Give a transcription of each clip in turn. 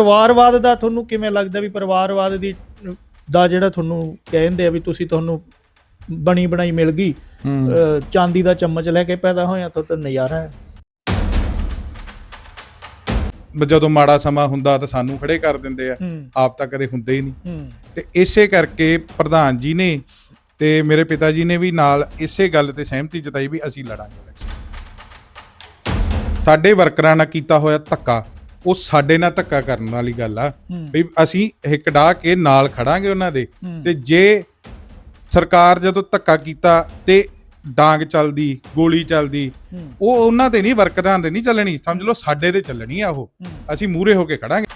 ਪਰਿਵਾਰਵਾਦ ਦਾ ਤੁਹਾਨੂੰ ਕਿਵੇਂ ਲੱਗਦਾ ਵੀ ਪਰਿਵਾਰਵਾਦ ਦੀ ਦਾ ਜਿਹੜਾ ਤੁਹਾਨੂੰ ਕਹਿੰਦੇ ਆ ਵੀ ਤੁਸੀਂ ਤੁਹਾਨੂੰ ਬਣੀ ਬਣਾਈ ਮਿਲ ਗਈ ਚਾਂਦੀ ਦਾ ਚਮਚ ਲੈ ਕੇ ਪੈਦਾ ਹੋਇਆ ਤਾਂ ਤਾਂ ਨਜ਼ਾਰਾ ਹੈ। ਜਦੋਂ ਮਾੜਾ ਸਮਾਂ ਹੁੰਦਾ ਤਾਂ ਸਾਨੂੰ ਖੜੇ ਕਰ ਦਿੰਦੇ ਆ। ਆਪ ਤਾਂ ਕਦੇ ਹੁੰਦੇ ਹੀ ਨਹੀਂ। ਤੇ ਇਸੇ ਕਰਕੇ ਪ੍ਰਧਾਨ ਜੀ ਨੇ ਤੇ ਮੇਰੇ ਪਿਤਾ ਜੀ ਨੇ ਵੀ ਨਾਲ ਇਸੇ ਗੱਲ ਤੇ ਸਹਿਮਤੀ ਜਤਾਈ ਵੀ ਅਸੀਂ ਲੜਾਂਗੇ। ਸਾਡੇ ਵਰਕਰਾਂ ਨਾਲ ਕੀਤਾ ਹੋਇਆ ਧੱਕਾ। ਉਹ ਸਾਡੇ ਨਾਲ ਧੱਕਾ ਕਰਨ ਵਾਲੀ ਗੱਲ ਆ। ਵੀ ਅਸੀਂ ਹਿੱਕ ਡਾ ਕੇ ਨਾਲ ਖੜਾਂਗੇ ਉਹਨਾਂ ਦੇ। ਤੇ ਜੇ ਸਰਕਾਰ ਜਦੋਂ ਧੱਕਾ ਕੀਤਾ ਤੇ ਡਾਂਗ ਚੱਲਦੀ ਗੋਲੀ ਚੱਲਦੀ ਉਹ ਉਹਨਾਂ ਤੇ ਨਹੀਂ ਵਰਕਰਾਂ ਤੇ ਨਹੀਂ ਚੱਲਣੀ। ਸਮਝ ਲਓ ਸਾਡੇ ਤੇ ਚੱਲਣੀ ਆ ਉਹ। ਅਸੀਂ ਮੂਰੇ ਹੋ ਕੇ ਖੜਾਂਗੇ।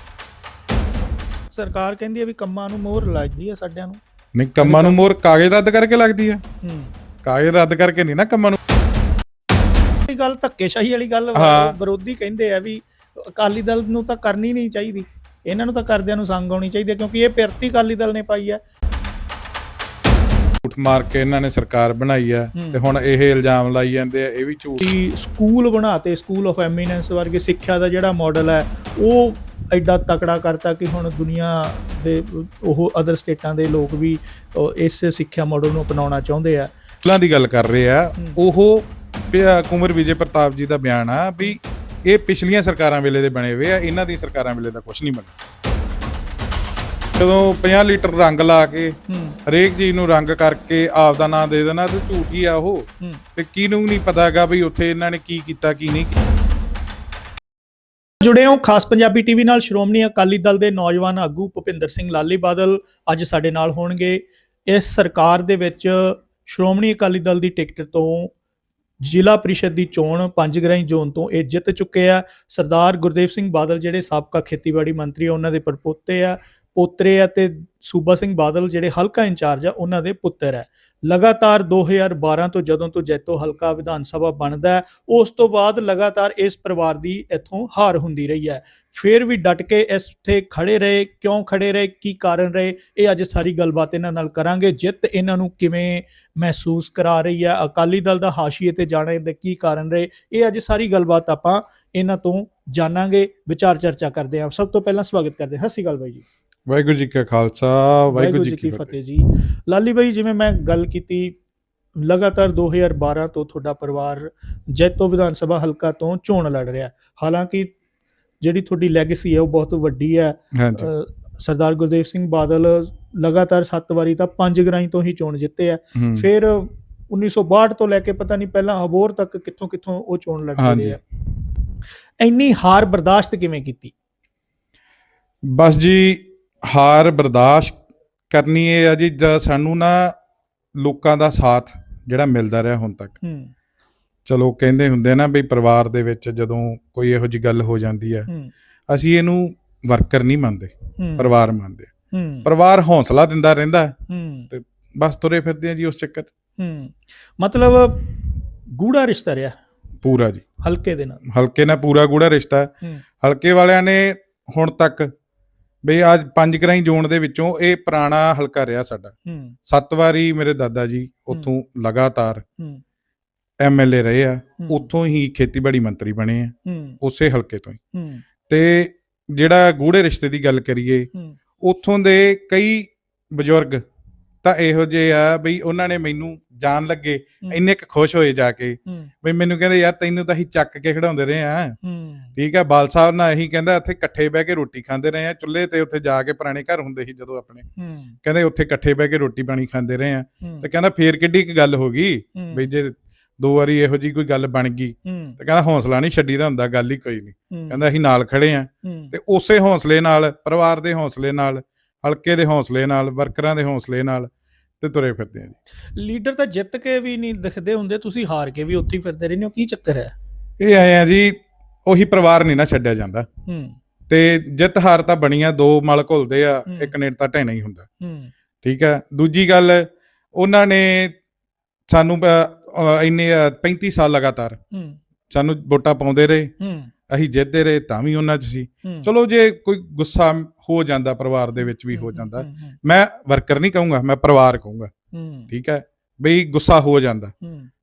ਸਰਕਾਰ ਕਹਿੰਦੀ ਹੈ ਵੀ ਕੰਮਾਂ ਨੂੰ ਮੋਹਰ ਲੱਗਦੀ ਹੈ ਸਾਡਿਆਂ ਨੂੰ। ਨਹੀਂ ਕੰਮਾਂ ਨੂੰ ਮੋਰ ਕਾਗਜ਼ ਰੱਦ ਕਰਕੇ ਲੱਗਦੀ ਆ। ਕਾਗਜ਼ ਰੱਦ ਕਰਕੇ ਨਹੀਂ ਨਾ ਕੰਮਾਂ ਨੂੰ। ਇਹ ਗੱਲ ਧੱਕੇਸ਼ਾਹੀ ਵਾਲੀ ਗੱਲ। ਵਿਰੋਧੀ ਕਹਿੰਦੇ ਆ ਵੀ ਅਕਾਲੀ ਦਲ ਨੂੰ ਤਾਂ ਕਰਨੀ ਨਹੀਂ ਚਾਹੀਦੀ ਇਹਨਾਂ ਨੂੰ ਤਾਂ ਕਰਦਿਆਂ ਨੂੰ ਸੰਗ ਆਉਣੀ ਚਾਹੀਦੀ ਹੈ ਕਿਉਂਕਿ ਇਹ ਪਿਰਤੀ ਅਕਾਲੀ ਦਲ ਨੇ ਪਾਈ ਹੈ ਝੂਠ ਮਾਰ ਕੇ ਇਹਨਾਂ ਨੇ ਸਰਕਾਰ ਬਣਾਈ ਆ ਹੂੰ। ਤੇ ਹੁਣ ਇਹ ਇਲਜ਼ਾਮ ਲਾਈ ਜਾਂਦੇ ਆ ਇਹ ਵੀ ਝੂਠ ਕਿ ਸਕੂਲ ਬਣਾਤੇ ਸਕੂਲ ਆਫ ਐਮੀਨੈਂਸ ਵਰਗੇ ਸਿੱਖਿਆ ਦਾ ਜਿਹੜਾ ਮਾਡਲ ਹੈ ਉਹ ਐਡਾ ਤਕੜਾ ਕਰਤਾ ਕਿ ਹੁਣ ਦੁਨੀਆ ਦੇ ਉਹ ਅਦਰ ਸਟੇਟਾਂ ਦੇ ਲੋਕ ਵੀ ਇਸ ਸਿੱਖਿਆ ਮਾਡਲ ਨੂੰ ਅਪਣਾਉਣਾ ਚਾਹੁੰਦੇ ਆ ਸਕੂਲਾਂ ਦੀ ਗੱਲ ਕਰ ਰਹੇ ਆ। ਉਹ ਕੁੰਵਰ ਵਿਜੇ ਪ੍ਰਤਾਪ ਜੀ ਦਾ ਬਿਆਨ ਆ ਵੀ ਇਹ ਪਿਛਲੀਆਂ ਸਰਕਾਰਾਂ ਵੇਲੇ ਦੇ ਬਣੇ ਹੋਏ ਆ ਇਹਨਾਂ ਦੀ ਸਰਕਾਰਾਂ ਵੇਲੇ ਦਾ ਕੁਝ ਨਹੀਂ ਬਣਿਆ। ਜਦੋਂ 50 ਲੀਟਰ ਰੰਗ ਲਾ ਕੇ ਹਰੇਕ ਚੀਜ਼ ਨੂੰ ਰੰਗ ਕਰਕੇ ਆਪ ਦਾ ਨਾਂ ਦੇ ਦੇਣਾ ਤੇ ਝੂਠ ਹੀ ਆ ਉਹ। ਤੇ ਕਿਹਨੂੰ ਨਹੀਂ ਪਤਾ ਹੈਗਾ ਵੀ ਉੱਥੇ ਇਹਨਾਂ ਨੇ ਕੀ ਕੀਤਾ ਕੀ ਨਹੀਂ ਕੀਤਾ। ਜੁੜੇ ਹੋ ਖਾਸ ਪੰਜਾਬੀ ਟੀਵੀ ਨਾਲ ਸ਼੍ਰੋਮਣੀ ਅਕਾਲੀ ਦਲ ਦੇ ਨੌਜਵਾਨ ਆਗੂ ਭੁਪਿੰਦਰ ਸਿੰਘ ਲਾਲੀ ਬਾਦਲ ਅੱਜ ਸਾਡੇ ਨਾਲ ਹੋਣਗੇ। ਇਸ ਸਰਕਾਰ ਦੇ ਵਿੱਚ ਸ਼੍ਰੋਮਣੀ ਅਕਾਲੀ ਦਲ ਦੀ ਟਿਕਟ ਤੋਂ ਜ਼ਿਲ੍ਹਾ ਪ੍ਰੀਸ਼ਦ ਦੀ ਚੋਣ ਪੰਜਗਰਾਈ ਜ਼ੋਨ ਤੋਂ ਇਹ ਜਿੱਤ ਚੁੱਕੇ ਆ। ਸਰਦਾਰ ਗੁਰਦੇਵ ਸਿੰਘ ਬਾਦਲ ਜਿਹੜੇ ਸਾਬਕਾ ਖੇਤੀਬਾੜੀ ਮੰਤਰੀ ਆ, ਉਹਨਾਂ ਦੇ ਪਰਪੋਤੇ ਆ। ਪੋਤਰੇ ਆ ਤੇ ਸੂਬਾ ਸਿੰਘ ਬਾਦਲ ਜਿਹੜੇ ਹਲਕਾ ਇੰਚਾਰਜ ਆ, ਉਹਨਾਂ ਦੇ ਪੁੱਤਰ ਹੈ ਲਗਾਤਾਰ 2012 ਤੋਂ ਜਦੋਂ ਤੋਂ ਜੈਤੋ ਹਲਕਾ ਵਿਧਾਨ ਸਭਾ ਬਣਦਾ ਉਸ ਤੋਂ ਬਾਅਦ ਲਗਾਤਾਰ ਇਸ ਪਰਿਵਾਰ ਦੀ ਇੱਥੋਂ ਹਾਰ ਹੁੰਦੀ ਰਹੀ ਹੈ। ਫਿਰ ਵੀ ਡਟ ਕੇ ਇੱਥੇ ਖੜੇ ਰਹੇ, ਕਿਉਂ ਖੜੇ ਰਹੇ, ਕੀ ਕਾਰਨ ਰਹੇ, ਇਹ ਅੱਜ ਸਾਰੀ ਗੱਲਬਾਤ ਇਹਨਾਂ ਨਾਲ ਕਰਾਂਗੇ। ਜਿੱਤ ਇਹਨਾਂ ਨੂੰ ਕਿਵੇਂ ਮਹਿਸੂਸ ਕਰਾ ਰਹੀ ਹੈ, ਅਕਾਲੀ ਦਲ ਦਾ ਹਾਸ਼ੀਏ ਤੇ ਜਾਣੇ ਦੇ ਕੀ ਕਾਰਨ ਰਹੇ, ਇਹ ਅੱਜ ਸਾਰੀ ਗੱਲਬਾਤ ਆਪਾਂ ਇਹਨਾਂ ਤੋਂ ਜਾਣਾਂਗੇ। ਵਿਚਾਰ ਚਰਚਾ ਕਰਦੇ ਹਾਂ। ਸਭ ਤੋਂ ਪਹਿਲਾਂ ਸਵਾਗਤ ਕਰਦੇ ਹਾਂ। ਸਤਿ ਸ਼੍ਰੀ ਅਕਾਲ ਬਾਈ ਜੀ। ਵਾਹਿਗੁਰੂ ਜੀ ਕਾ ਖਾਲਸਾ ਵਾਹਿਗੁਰੂ ਜੀ ਕੀ ਫਤਿਹ। ਜੀ। ਲਾਲੀ ਬਾਈ ਜਿਵੇਂ ਮੈਂ ਗੱਲ ਕੀਤੀ ਲਗਾਤਾਰ 2012 ਤੋਂ ਤੁਹਾਡਾ ਪਰਿਵਾਰ ਜੈਤੋ ਵਿਧਾਨ ਸਭਾ ਹਲਕਾ ਤੋਂ ਚੋਣ ਲੜ ਰਿਹਾ। ਹਾਲਾਂਕਿ ਜਿਹੜੀ ਤੁਹਾਡੀ ਲੈਗੇਸੀ ਹੈ ਉਹ ਬਹੁਤ ਵੱਡੀ ਹੈ। ਸਰਦਾਰ ਗੁਰਦੇਵ ਸਿੰਘ ਬਾਦਲ ਲਗਾਤਾਰ 7 ਵਾਰੀ ਤਾਂ ਪੰਜ ਗਰਾਈ ਤੋਂ ਹੀ ਚੋਣ ਜਿੱਤੇ ਆ। ਫਿਰ 1962 ਤੋਂ ਲੈ ਕੇ ਪਤਾ ਨਹੀਂ ਪਹਿਲਾਂ ਅਬੋਰ ਤੱਕ ਕਿੱਥੋਂ ਕਿੱਥੋਂ ਉਹ ਚੋਣ ਲੜਦੇ ਹਾਂਜੀ। ਰਹੇ ਆ ਇੰਨੀ ਹਾਰ ਬਰਦਾਸ਼ਤ ਕਿਵੇਂ ਕੀਤੀ? ਬਸ ਜੀ ਹਾਰ ਬਰਦਾਸ਼ਤ ਕਰਨੀ ਹੈ ਆ ਜੀ ਜਦ ਸਾਨੂੰ ਨਾ ਲੋਕਾਂ ਦਾ ਸਾਥ ਜਿਹੜਾ ਮਿਲਦਾ ਰਿਹਾ ਹੁਣ ਤੱਕ। ਹੂੰ। ਚਲੋ ਕਹਿੰਦੇ ਹੁੰਦੇ ਨਾ ਵੀ ਪਰਿਵਾਰ ਦੇ ਵਿੱਚ ਜਦੋਂ ਕੋਈ ਇਹੋ ਜੀ ਗੱਲ ਹੋ ਜਾਂਦੀ ਹੈ। ਅਸੀਂ ਇਹਨੂੰ ਵਰਕਰ ਨਹੀਂ ਮੰਨਦੇ ਪਰਿਵਾਰ ਮੰਨਦੇ। ਪਰਿਵਾਰ ਹੌਸਲਾ ਦਿੰਦਾ ਰਹਿੰਦਾ। ਹੂੰ। ਬਸ ਤੁਰੇ ਫਿਰਦੇ ਆ ਜੀ ਉਸ ਚੱਕਰ। ਹੂੰ। ਮਤਲਬ ਗੂੜਾ ਰਿਸ਼ਤਾ ਰਿਹਾ। ਪੂਰਾ ਜੀ। ਹਲਕੇ ਦੇ ਨਾਲ। ਹਲਕੇ ਨਾਲ ਪੂਰਾ ਗੂੜਾ ਰਿਸ਼ਤਾ। ਹਲਕੇ ਵਾਲਿਆਂ ਨੇ ਹੁਣ ਤੱਕ ਵੀ ਅੱਜ ਪੰਜ ਗਰਾਈ ਜ਼ੋਨ ਦੇ ਵਿੱਚੋਂ ਇਹ ਪੁਰਾਣਾ ਹਲਕਾ ਰਿਹਾ ਸਾਡਾ। ਹੂੰ। ਸੱਤ ਵਾਰੀ ਮੇਰੇ ਦਾਦਾ ਜੀ ਉੱਥੋਂ ਲਗਾਤਾਰ ਹੂੰ। ਐਮਐਲਏ ਰਹੇ ਆ। ਉੱਥੋਂ ਹੀ ਖੇਤੀਬਾੜੀ ਮੰਤਰੀ ਬਣੇ ਆ। ਉਸੇ ਹਲਕੇ ਤੋਂ ਹੀ। ਤੇ ਜਿਹੜਾ ਗੂੜੇ ਰਿਸ਼ਤੇ ਦੀ ਗੱਲ ਕਰੀਏ ਉੱਥੋਂ ਦੇ ਕਈ ਬਜ਼ੁਰਗ ਤਾਂ ਇਹੋ ਜਿਹੇ ਆ ਬਈ ਉਹਨਾਂ ਨੇ ਮੈਨੂੰ ਜਾਣ ਲੱਗੇ ਇੰਨੇ ਕੁ ਖੁਸ਼ ਹੋਏ ਜਾ ਕੇ ਬਈ ਮੈਨੂੰ ਕਹਿੰਦੇ ਯਾਰ ਤੈਨੂੰ ਤਾਂ ਅਸੀਂ ਚੱਕ ਕੇ ਖੜਾਉਂਦੇ ਰਹੇ ਆ। ਠੀਕ ਹੈ ਬਾਲ ਸਾਹਿਬ ਨਾਲ ਇਹੀ ਕਹਿੰਦਾ ਇੱਥੇ ਇਕੱਠੇ ਬਹਿ ਕੇ ਰੋਟੀ ਖਾਂਦੇ ਰਹੇ ਆ। ਚੁੱਲ੍ਹੇ ਤੇ ਉੱਥੇ ਜਾ ਕੇ ਪੁਰਾਣੇ ਘਰ ਹੁੰਦੇ ਸੀ ਜਦੋਂ ਆਪਣੇ। ਕਹਿੰਦੇ ਉੱਥੇ ਇਕੱਠੇ ਬਹਿ ਕੇ ਰੋਟੀ ਪਾਣੀ ਖਾਂਦੇ ਰਹੇ ਆ। ਤੇ ਕਹਿੰਦਾ ਫੇਰ ਕਿੱਡੀ ਕੁ ਗੱਲ ਹੋ ਗਈ ਬਈ ਜੇ ਦੋ ਵਾਰੀ ਇਹੋ ਜੀ ਕੋਈ ਗੱਲ ਬਣ ਗਈ ਤੇ ਕਹਿੰਦਾ ਹੌਸਲਾ ਨਹੀਂ ਛੱਡੀਦਾ ਹੁੰਦਾ ਗੱਲ ਹੀ ਕੋਈ ਨਹੀਂ। ਕਹਿੰਦਾ ਅਸੀਂ ਨਾਲ ਖੜੇ ਆ। ਤੇ ਉਸੇ ਹੌਸਲੇ ਨਾਲ ਪਰਿਵਾਰ ਦੇ ਹੌਸਲੇ ਨਾਲ ਹਲਕੇ ਦੇ ਹੌਸਲੇ ਨਾਲ ਵਰਕਰਾਂ ਦੇ ਹੌਸਲੇ ਨਾਲ ਤੇ ਤੁਰੇ ਫਿਰਦੇ ਆ ਜੀ। ਲੀਡਰ ਤਾਂ ਜਿੱਤ ਕੇ ਵੀ ਨਹੀਂ ਦਿਖਦੇ ਹੁੰਦੇ ਤੁਸੀਂ ਹਾਰ ਕੇ ਵੀ ਉੱਥੇ ਫਿਰਦੇ ਰਹਿੰਦੇ ਹੋ ਕੀ ਚੱਕਰ ਹੈ? ਇਹ ਆਏ ਆ ਜੀ ਉਹੀ ਪਰਿਵਾਰ ਨਹੀਂ ਨਾ ਛੱਡਿਆ ਜਾਂਦਾ। ਹੂੰ। ਤੇ ਜਿੱਤ ਹਾਰ ਤਾਂ ਬਣੀਆਂ ਦੋ ਮਲ ਘੁਲਦੇ ਆ। ਇੱਕ ਨੇੜ ਤਾਂ ਢਹਿਣਾ ਹੀ ਹੁੰਦਾ। ਹੂੰ। ਠੀਕ ਹੈ ਦੂਜੀ ਗੱਲ ਉਹਨਾਂ ਨੇ ਸਾਨੂੰ ਇੰਨੇ ਅ, 35 ਸਾਲ ਲਗਾਤਾਰ ਹੂੰ। ਸਾਨੂੰ ਵੋਟਾਂ ਪਾਉਂਦੇ ਰਹੇ ਹੂੰ। ਅਸੀਂ ਜਿੱਤਦੇ ਰਹੇ ਤਾਂ ਵੀ ਉਹਨਾਂ 'ਚ ਸੀ। ਚਲੋ ਜੇ ਕੋਈ ਗੁੱਸਾ ਹੋ ਜਾਂਦਾ ਪਰਿਵਾਰ ਦੇ ਵਿੱਚ ਵੀ ਹੋ ਜਾਂਦਾ ਮੈਂ ਵਰਕਰ ਨਹੀਂ ਕਹੂੰਗਾ ਮੈਂ ਪਰਿਵਾਰ ਕਹੂੰਗਾ ਠੀਕ ਹੈ? ਬਈ ਗੁੱਸਾ ਹੋ ਜਾਂਦਾ।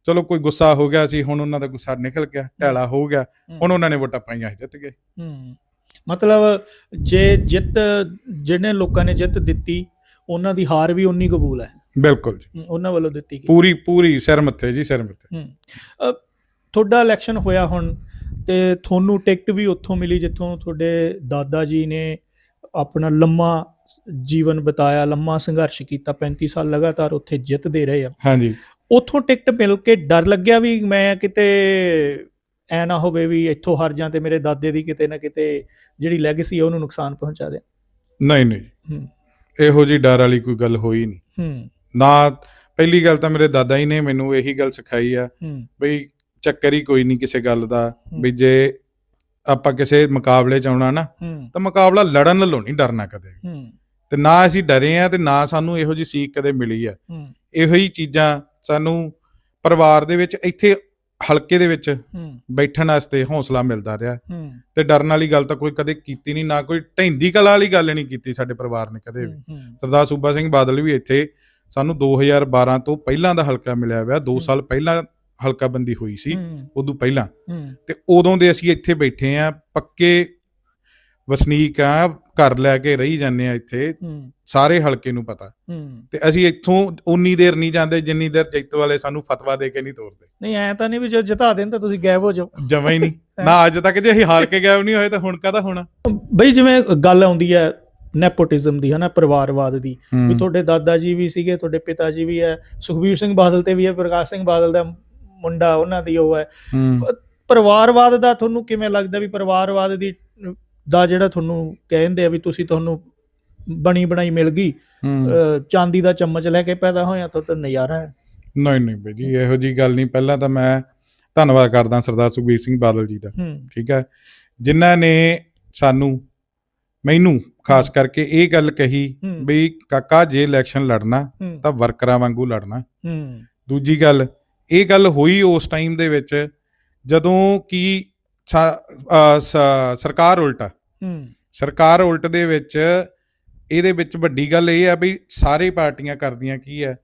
ਚਲੋ ਕੋਈ ਗੁੱਸਾ ਹੋ ਗਿਆ ਸੀ ਹੁਣ ਉਹਨਾਂ ਦਾ ਗੁੱਸਾ ਨਿਕਲ ਗਿਆ ਢੈਲਾ ਹੋ ਗਿਆ ਹੁਣ ਉਹਨਾਂ ਨੇ ਵੋਟਾਂ ਪਾਈਆਂ ਜਿੱਤ ਗਏ। ਮਤਲਬ ਜੇ ਜਿੱਤ ਜਿਹਨੇ ਲੋਕਾਂ ਨੇ ਜਿੱਤ ਦਿੱਤੀ ਉਹਨਾਂ ਦੀ ਹਾਰ ਵੀ ਉਨੀ ਕਬੂਲ ਹੈ। ਬਿਲਕੁਲ ਜੀ। ਉਹਨਾਂ ਵੱਲੋਂ ਦਿੱਤੀ ਗਈ। ਪੂਰੀ ਪੂਰੀ ਸਿਰ ਮੱਥੇ ਜੀ ਸਿਰ ਮੱਥੇ। ਤੁਹਾਡਾ ਇਲੈਕਸ਼ਨ ਹੋਇਆ ਹੁਣ ਤੇ ਤੁਹਾਨੂੰ ਟਿਕਟ ਵੀ ਉੱਥੋਂ ਮਿਲੀ ਜਿੱਥੋਂ ਤੁਹਾਡੇ ਦਾਦਾ ਜੀ ਨੇ ਆਪਣਾ ਲੰਮਾ ਜੀਵਨ ਬਿਤਾਇਆ ਲੰਮਾ ਸੰਘਰਸ਼ ਕੀਤਾ 35 ਸਾਲ ਲਗਾਤਾਰ ਉੱਥੇ ਜਿੱਤਦੇ ਰਹੇ ਆ। ਹਾਂਜੀ। ਉੱਥੋਂ ਟਿਕਟ ਮਿਲ ਕੇ ਡਰ ਲੱਗਿਆ ਵੀ ਮੈਂ ਕਿਤੇ ਐ ਨਾ ਹੋਵੇ ਵੀ ਇੱਥੋਂ ਹਾਰ ਜਾਂ ਤੇ ਮੇਰੇ ਦਾਦੇ ਦੀ ਕਿਤੇ ਨਾ ਕਿਤੇ ਜਿਹੜੀ ਲੈਗੇਸੀ ਹੈ ਉਹਨੂੰ ਨੁਕਸਾਨ ਪਹੁੰਚਾ ਦੇ ਨਹੀਂ ਨਹੀਂ। ਹੂੰ। ਇਹੋ ਜੀ ਡਰ ਵਾਲੀ ਕੋਈ ਗੱਲ ਹੋਈ ਨਹੀਂ। ਹੂੰ। ਨਾ ਪਹਿਲੀ ਗੱਲ ਤਾਂ ਮੇਰੇ ਦਾਦਾ ਜੀ ਨੇ ਮੈਨੂੰ ਇਹੀ ਗੱਲ ਸਿਖਾਈ ਆ ਹੂੰ। ਬਈ ਚੱਕਰ ਹੀ ਕੋਈ ਨਹੀਂ ਕਿਸੇ ਗੱਲ ਦਾ। ਵੀ ਜੇ ਆਪਾਂ ਕਿਸੇ ਮੁਕਾਬਲੇ ਚ ਆਉਣਾ ਨਾ ਤਾਂ ਮੁਕਾਬਲਾ ਲੜਨ ਵੱਲੋਂ ਨਹੀਂ ਡਰਨਾ ਕਦੇ ਤੇ ਨਾ ਅਸੀਂ ਡਰੇ ਆ ਤੇ ਨਾ ਸਾਨੂੰ ਇਹੋ ਜੀ ਸੀਖ ਕਦੇ ਮਿਲੀ ਆ। ਇਹੋ ਹੀ ਚੀਜ਼ਾਂ ਸਾਨੂੰ ਪਰਿਵਾਰ ਦੇ ਵਿੱਚ ਇੱਥੇ ਹਲਕੇ ਦੇ ਵਿੱਚ ਬੈਠਣ ਵਾਸਤੇ ਹੌਸਲਾ ਮਿਲਦਾ ਰਿਹਾ। ਤੇ ਡਰਨ ਵਾਲੀ ਗੱਲ ਤਾਂ ਕੋਈ ਕਦੇ ਕੀਤੀ ਨਹੀਂ ਨਾ ਕੋਈ ਢੈਂਦੀ ਕਲਾ ਵਾਲੀ ਗੱਲ ਨਹੀਂ ਕੀਤੀ ਸਾਡੇ ਪਰਿਵਾਰ ਨੇ ਕਦੇ ਵੀ। ਸਰਦਾਰ ਸੂਬਾ ਸਿੰਘ ਬਾਦਲ ਵੀ ਇੱਥੇ ਸਾਨੂੰ 2012 ਤੋਂ ਪਹਿਲਾਂ ਦਾ ਹਲਕਾ ਮਿਲਿਆ ਹੋਇਆ 2 ਹੂੰ। ਸਾਲ ਪਹਿਲਾਂ ਹਲਕਾ ਬੰਦੀ ਹੋਈ ਸੀ ਉਦੋਂ ਪਹਿਲਾਂ। ਤੇ ਉਦੋਂ ਦੇ ਅਸੀਂ ਇੱਥੇ ਬੈਠੇ ਆ ਪੱਕੇ ਵਸਨੀਕ ਆ ਘਰ ਲੈ ਕੇ ਰਹੀ ਜਾਂਦੇ ਆ ਇੱਥੇ ਸਾਰੇ ਹਲਕੇ ਨੂੰ ਪਤਾ। ਤੇ ਅਸੀਂ ਇੱਥੋਂ ਉਨੀ ਦੇਰ ਨਹੀਂ ਜਾਂਦੇ ਜਿੰਨੀ ਦੇਰ ਜੈਤੋ ਵਾਲੇ ਸਾਨੂੰ ਫਤਵਾ ਦੇ ਕੇ ਨਹੀਂ ਤੋਰਦੇ। ਨਹੀਂ ਐ ਤਾਂ ਨਹੀਂ ਵੀ ਜੇ ਜਿਤਾ ਦੇਣ ਤਾਂ ਤੁਸੀਂ ਗਾਇਬ ਹੋ ਜਾਓ। ਜਮਾ ਹੀ ਨਹੀਂ। ਨਾ ਅੱਜ ਤੱਕ ਜੇ ਅਸੀਂ ਹਾਰ ਕੇ ਗਏ ਨਹੀਂ ਹੋਏ ਤਾਂ ਹੁਣ ਕਾਹਦਾ ਹੋਣਾ? ਬਈ ਜਿਵੇਂ ਗੱਲ ਆਉਂਦੀ ਹੈ ਨੈਪੋਟਿਜ਼ਮ ਦੀ ਹਨਾ ਪਰਿਵਾਰਵਾਦ ਦੀ ਵੀ। ਤੁਹਾਡੇ ਦਾਦਾ ਜੀ ਵੀ ਸੀਗੇ ਤੁਹਾਡੇ ਪਿਤਾ ਜੀ ਵੀ ਹੈ ਸੁਖਬੀਰ ਸਿੰਘ ਬਾਦਲ ਤੇ ਵੀ ਹੈ ਪ੍ਰਕਾਸ਼ ਸਿੰਘ ਬਾਦਲ ਦਾ ਮੁੰਡਾ ਉਹਨਾਂ ਦੀ ਉਹ ਹੈ। ਪਰਿਵਾਰਵਾਦ ਦਾ ਤੁਹਾਨੂੰ ਕਿਵੇਂ ਲੱਗਦਾ ਵੀ ਪਰਿਵਾਰਵਾਦ ਦੀ ਦਾ ਜਿਹੜਾ ਤੁਹਾਨੂੰ ਕਹਿੰਦੇ ਆ ਵੀ ਤੁਸੀਂ ਤੁਹਾਨੂੰ ਬਣੀ ਬਣਾਈ ਮਿਲ ਗਈ ਚਾਂਦੀ ਦਾ ਚਮਚ ਲੈ ਕੇ ਪੈਦਾ ਹੋਇਆ ਤੁਹਾਡਾ ਨਜ਼ਾਰਾ ਹੈ। ਨਹੀਂ ਨਹੀਂ ਬਈ ਜੀ ਇਹੋ ਜੀ ਗੱਲ ਨਹੀਂ। ਪਹਿਲਾਂ ਤਾਂ ਮੈਂ ਧੰਨਵਾਦ ਕਰਦਾ ਸਰਦਾਰ ਸੁਖਬੀਰ ਸਿੰਘ ਬਾਦਲ ਜੀ ਦਾ। ਠੀਕ ਹੈ? ਜਿਨ੍ਹਾਂ ਨੇ ਸਾਨੂੰ ਮੈਨੂੰ ਖਾਸ ਕਰਕੇ ਇਹ ਗੱਲ ਕਹੀ। ਵੀ ਕਾਕਾ ਜੇ ਇਲੈਕਸ਼ਨ ਲੜਨਾ ਤਾਂ ਵਰਕਰਾਂ ਵਾਂਗੂ ਲੜਨਾ। ਦੂਜੀ ਗੱਲ ਇਹ ਗੱਲ ਹੋਈ ਉਸ ਟਾਈਮ ਦੇ ਵਿੱਚ ਜਦੋਂ ਕਿ ਸਰਕਾਰ ਉਲਟਾ ਹੂੰ। ਸਰਕਾਰ ਉਲਟ ਦੇ ਵਿੱਚ ਇਹਦੇ ਵਿੱਚ ਵੱਡੀ ਗੱਲ ਇਹ ਆ ਵੀ ਸਾਰੇ ਪਾਰਟੀਆਂ ਕਰਦੀਆਂ ਕੀ ਹੈ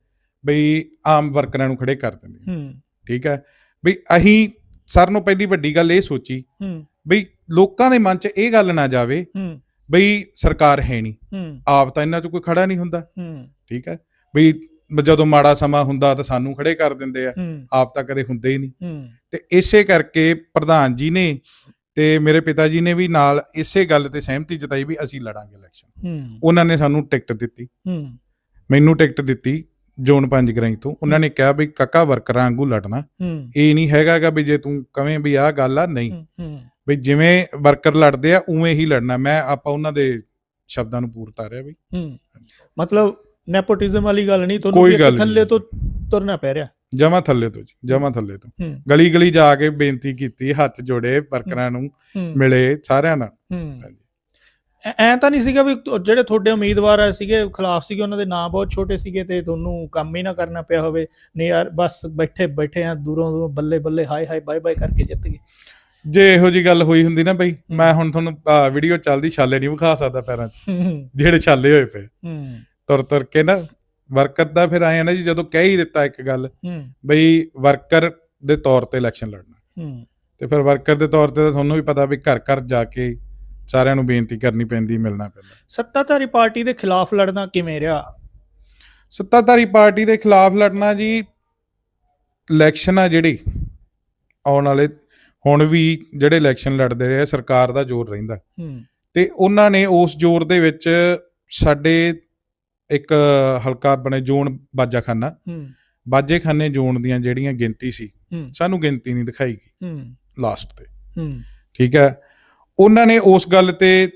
ਬਈ ਆਮ ਵਰਕਰਾਂ ਨੂੰ ਖੜੇ ਕਰ ਦਿੰਦੀਆਂ ਹੂੰ। ਠੀਕ ਹੈ ਬਈ ਅਹੀਂ ਸਰ ਨੂੰ ਪਹਿਲੀ ਵੱਡੀ ਗੱਲ ਇਹ ਸੋਚੀ ਹੂੰ। ਬਈ ਲੋਕਾਂ ਦੇ ਮਨ 'ਚ ਇਹ ਗੱਲ ਨਾ ਜਾਵੇ ਹੂੰ। ਬਈ ਸਰਕਾਰ ਹੈ ਨਹੀਂ ਹੂੰ। ਆਪ ਤਾਂ ਇਹਨਾਂ 'ਚ ਕੋਈ ਖੜਾ ਨਹੀਂ ਹੁੰਦਾ। ਹੂੰ। ਠੀਕ ਹੈ ਬਈ ਜਦੋਂ ਮਾੜਾ ਸਮਾਂ ਹੁੰਦਾ ਤਾਂ ਸਾਨੂੰ ਖੜੇ ਕਰ ਦਿੰਦੇ ਆ। ਆਪ ਤਾਂ ਕਦੇ ਹੁੰਦੇ ਹੀ ਨਹੀਂ। ਤੇ ਇਸੇ ਕਰਕੇ ਪ੍ਰਧਾਨ ਜੀ ਨੇ ਤੇ ਮੇਰੇ ਪਿਤਾ ਜੀ ਨੇ ਵੀ ਨਾਲ ਇਸੇ ਗੱਲ ਤੇ ਸਹਿਮਤੀ ਜਤਾਈ ਵੀ ਅਸੀਂ ਲੜਾਂਗੇ ਇਲੈਕਸ਼ਨ ਉਹਨਾਂ ਨੇ ਸਾਨੂੰ ਟਿਕਟ ਦਿੱਤੀ। ਮੈਨੂੰ ਟਿਕਟ ਦਿੱਤੀ ਜ਼ੋਨ 5 ਗਰਾਈ ਤੋਂ। ਉਹਨਾਂ ਨੇ ਕਿਹਾ ਵੀ ਕਾਕਾ ਵਰਕਰਾਂ ਵਾਂਗੂ ਲੜਨਾ। ਇਹ ਨਹੀਂ ਹੈਗਾਗਾ ਵੀ ਜੇ ਤੂੰ ਕਵੇਂ ਵੀ ਆਹ ਗੱਲ ਆ ਨਹੀਂ। ਵੀ ਜਿਵੇਂ ਵਰਕਰ ਲੜਦੇ ਆ ਉਵੇਂ ਹੀ ਲੜਨਾ। ਮੈਂ ਆਪਾਂ ਉਹਨਾਂ ਦੇ ਸ਼ਬਦਾਂ ਨੂੰ ਪੂਰਤਾ ਰਿਹਾ ਬਈ ਮਤਲਬ ਨੈਪੋਟਿਜ਼ਮ ਵਾਲੀ ਗੱਲ ਨਹੀਂ ਤੁਹਾਨੂੰ ਕੋਈ ਗੱਲ। ਥੱਲੇ ਤੋਂ ਤੁਰਨਾ ਪੈ ਰਿਹਾ। ਜਮਾ ਥੱਲੇ ਤੋਂ ਜੀ ਜਮਾ ਥੱਲੇ ਤੋਂ। ਗਲੀ ਗਲੀ ਜਾ ਕੇ ਬੇਨਤੀ ਕੀਤੀ ਹੱਥ ਜੋੜੇ ਵਰਕਰਾਂ ਨੂੰ ਮਿਲੇ ਸਾਰਿਆਂ ਨਾਲ। ਐ ਤਾਂ ਨਹੀਂ ਸੀਗਾ ਵੀ ਜਿਹੜੇ ਤੁਹਾਡੇ ਉਮੀਦਵਾਰ ਆ ਸੀਗੇ ਖਿਲਾਫ ਸੀਗੇ ਉਹਨਾਂ ਦੇ ਨਾਂ ਬਹੁਤ ਛੋਟੇ ਸੀਗੇ ਤੇ ਤੁਹਾਨੂੰ ਕੰਮ ਹੀ ਨਾ ਕਰਨਾ ਪਿਆ ਹੋਵੇ। ਨਹੀਂ ਯਾਰ ਬਸ ਬੈਠੇ ਬੈਠੇ ਆ ਦੂਰੋਂ ਦੂਰੋਂ ਬੱਲੇ ਬੱਲੇ ਹਾਈ ਹਾਈ ਬਾਏ ਬਾਏ ਕਰਕੇ ਜਿੱਤ ਗਏ। ਜੇ ਇਹੋ ਜੀ ਗੱਲ ਹੋਈ ਹੁੰਦੀ ਨਾ ਬਈ ਮੈਂ ਹੁਣ ਤੁਹਾਨੂੰ ਵੀਡੀਓ ਚੱਲਦੀ ਛਾਲੇ ਨਹੀਂ ਵਿਖਾ ਸਕਦਾ ਪੈਰਾਂ 'ਚ। ਜਿਹੜੇ ਛਾਲੇ ਹੋਏ ਪਏ। ਤੁਰ ਤੁਰ ਕੇ ਨਾ ਵਰਕਰ ਦਾ ਫਿਰ ਆਏ ਨਾ ਜੀ ਜਦੋਂ ਕਹਿ ਹੀ ਦਿੱਤਾ ਇੱਕ ਗੱਲ ਬਈ ਵਰਕਰ ਦੇ ਤੌਰ ਤੇ ਇਲੈਕਸ਼ਨ ਲੜਨਾ। ਤੇ ਫਿਰ ਵਰਕਰ ਦੇ ਤੌਰ ਤੇ ਤਾਂ ਤੁਹਾਨੂੰ ਵੀ ਪਤਾ ਵੀ ਘਰ ਘਰ ਜਾ ਕੇ ਸਾਰਿਆਂ ਨੂੰ ਬੇਨਤੀ ਕਰਨੀ ਪੈਂਦੀ ਮਿਲਣਾ ਪੈਂਦਾ। ਸੱਤਾਧਾਰੀ ਪਾਰਟੀ ਦੇ ਖਿਲਾਫ ਲੜਨਾ ਕਿਵੇਂ ਰਿਹਾ? ਸੱਤਾਧਾਰੀ ਪਾਰਟੀ ਦੇ ਖਿਲਾਫ ਲੜਨਾ ਜੀ ਇਲੈਕਸ਼ਨ ਆ ਜਿਹੜੀ ਆਉਣ ਵਾਲੇ ਹੁਣ ਵੀ ਜਿਹੜੇ ਇਲੈਕਸ਼ਨ ਲੜਦੇ ਰਹੇ ਸਰਕਾਰ ਦਾ ਜ਼ੋਰ ਰਹਿੰਦਾ। ਤੇ ਉਹਨਾਂ ਨੇ ਉਸ ਜ਼ੋਰ ਦੇ ਵਿੱਚ ਸਾਡੇ ਇੱਕ ਹਲਕਾ ਬਣੇ ਜ਼ੋਨ ਬਾਜਾਖਾਨਾ। ਹੂੰ। ਬਾਜੇਖਾਨੇ ਜ਼ੋਨ ਦੀਆਂ ਜਿਹੜੀਆਂ ਗਿਣਤੀ ਸੀ ਸਾਨੂੰ ਗਿਣਤੀ ਨਹੀਂ ਦਿਖਾਈ ਗਈ ਹੂੰ। ਲਾਸਟ ਤੇ। ਹੂੰ। ਠੀਕ ਹੈ? ਉਹਨਾਂ ਨੇ ਉਸ ਗੱਲ ਤੇ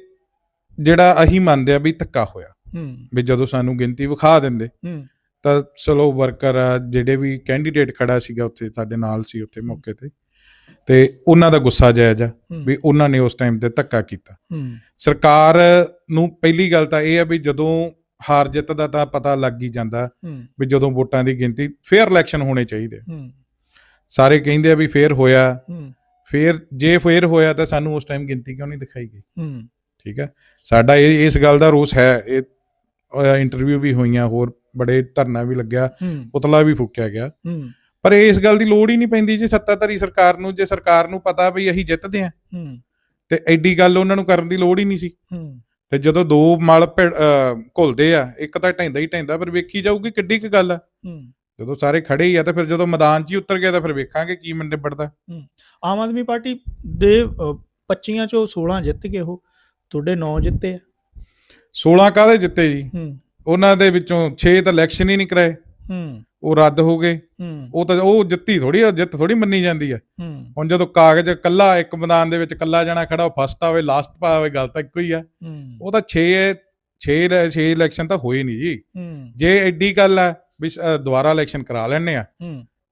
ਜਿਹੜਾ ਅਸੀਂ ਮੰਨਦੇ ਆ ਵੀ ਧੱਕਾ ਹੋਇਆ। ਹੂੰ। ਵੀ ਜਦੋਂ ਸਾਨੂੰ ਗਿਣਤੀ ਵਿਖਾ ਦਿੰਦੇ ਹੂੰ। ਤਾਂ ਚਲੋ ਵਰਕਰ ਜਿਹੜੇ ਵੀ ਕੈਂਡੀਡੇਟ ਖੜਾ ਸੀਗਾ ਉੱਥੇ ਸਾਡੇ ਨਾਲ ਸੀ ਉੱਥੇ ਮੌਕੇ ਤੇ। ਤੇ ਉਹਨਾਂ ਦਾ ਗੁੱਸਾ ਜਾਇਜ਼ ਆ ਵੀ ਉਹਨਾਂ ਨੇ ਉਸ ਟਾਈਮ ਤੇ ਧੱਕਾ ਕੀਤਾ। ਸਰਕਾਰ ਨੂੰ ਪਹਿਲੀ ਗੱਲ ਤਾਂ ਇਹ ਆ ਵੀ ਜਦੋਂ ਹਾਰ ਜਿੱਤ ਦਾ ਤਾਂ ਪਤਾ ਲੱਗ ਹੀ ਜਾਂਦਾ ਵੀ ਜਦੋਂ ਵੋਟਾਂ ਦੀ ਗਿਣਤੀ ਫੇਅਰ ਇਲੈਕਸ਼ਨ ਹੋਣੇ ਚਾਹੀਦੇ। ਸਾਰੇ ਕਹਿੰਦੇ ਆ ਵੀ ਫੇਅਰ ਹੋਇਆ। ਫੇਰ ਜੇ ਫੇਰ ਹੋਇਆ ਤਾਂ ਸਾਨੂੰ ਉਸ ਟਾਈਮ ਗਿਣਤੀ ਕਿਉਂ ਨਹੀਂ ਦਿਖਾਈ ਗਈ? ਠੀਕ ਹੈ। ਸਾਡਾ ਇਹ ਇਸ ਗੱਲ ਦਾ ਰੋਸ ਹੈ। ਇਹ ਇੰਟਰਵਿਊ ਵੀ ਹੋਈਆਂ ਹੋਰ ਬੜੇ ਧਰਨਾ ਵੀ ਲੱਗਿਆ। ਪੁਤਲਾ ਵੀ ਫੂਕਿਆ ਗਿਆ। ਪਰ ਇਸ ਗੱਲ ਦੀ ਲੋੜ ਹੀ ਨਹੀਂ ਪੈਂਦੀ ਜੇ ਸੱਤਾਧਾਰੀ ਸਰਕਾਰ ਨੂੰ ਜੇ ਸਰਕਾਰ ਨੂੰ ਪਤਾ ਵੀ ਅਸੀਂ ਜਿੱਤਦੇ ਆਂ ਤੇ ਐਡੀ ਗੱਲ ਉਹਨਾਂ ਨੂੰ ਕਰਨ ਦੀ ਲੋੜ ਹੀ ਨਹੀਂ ਸੀ। ਤੇ ਜਦੋਂ ਦੋ ਮਲ ਘੁਲਦੇ ਆ ਇੱਕ ਤਾਂ ਢੈਂਦਾ ਹੀ ਢੈਂਦਾ ਪਰ ਵੇਖੀ ਜਾਊਗੀ ਕਿੱਡੀ ਕੁ ਗੱਲ ਆ। ਹੂੰ। ਜਦੋਂ ਸਾਰੇ ਖੜੇ ਹੀ ਆ ਤੇ ਫਿਰ ਜਦੋਂ ਮੈਦਾਨ 'ਚ ਹੀ ਉਤਰ ਗਿਆ ਤਾਂ ਫਿਰ ਵੇਖਾਂਗੇ ਕੀ ਮੰਡੇ ਪੜਦਾ ਆਮ ਆਦਮੀ ਪਾਰਟੀ ਦੇ ਅ, 25 ਚੋਂ 16 ਜਿੱਤ ਗਏ ਉਹ। ਤੁਹਾਡੇ 9 ਜਿੱਤੇ ਆ। 16 ਕਾਹਦੇ ਜਿੱਤੇ ਜੀ? ਹੂੰ। ਉਹਨਾਂ ਦੇ ਵਿੱਚੋਂ 6 ਤਾਂ ਇਲੈਕਸ਼ਨ ਹੀ ਨਹੀਂ ਕਰਾਏ। ਹੂੰ। ਉਹ ਰੱਦ ਹੋ ਗਏ। ਹੂੰ। ਉਹ ਤਾਂ ਉਹ ਜਿੱਤੀ ਥੋੜੀ ਜਿੱਤ ਥੋੜੀ ਮੰਨੀ ਜਾਂਦੀ ਆ। ਹੂੰ। ਹੁਣ ਜਦੋਂ ਕਾਗਜ਼ ਕੱਲਾ ਇੱਕ ਮੈਦਾਨ ਦੇ ਵਿੱਚ ਕੱਲਾ ਜਾਣਾ ਖੜਾ ਉਹ ਫਸਟ ਆਵੇ ਲਾਸਟ ਪਾਵੇ ਗੱਲ ਤਾਂ ਇੱਕੋ ਹੀ ਆ। ਉਹ ਤਾਂ 6 6 6 ਇਲੈਕਸ਼ਨ ਤਾਂ ਹੋਏ ਨਹੀਂ ਜੀ। ਜੇ ਐਡੀ ਗੱਲ ਆ ਵੀ ਦੁਬਾਰਾ ਇਲੈਕਸ਼ਨ ਕਰਾ ਲੈਣੇ ਆ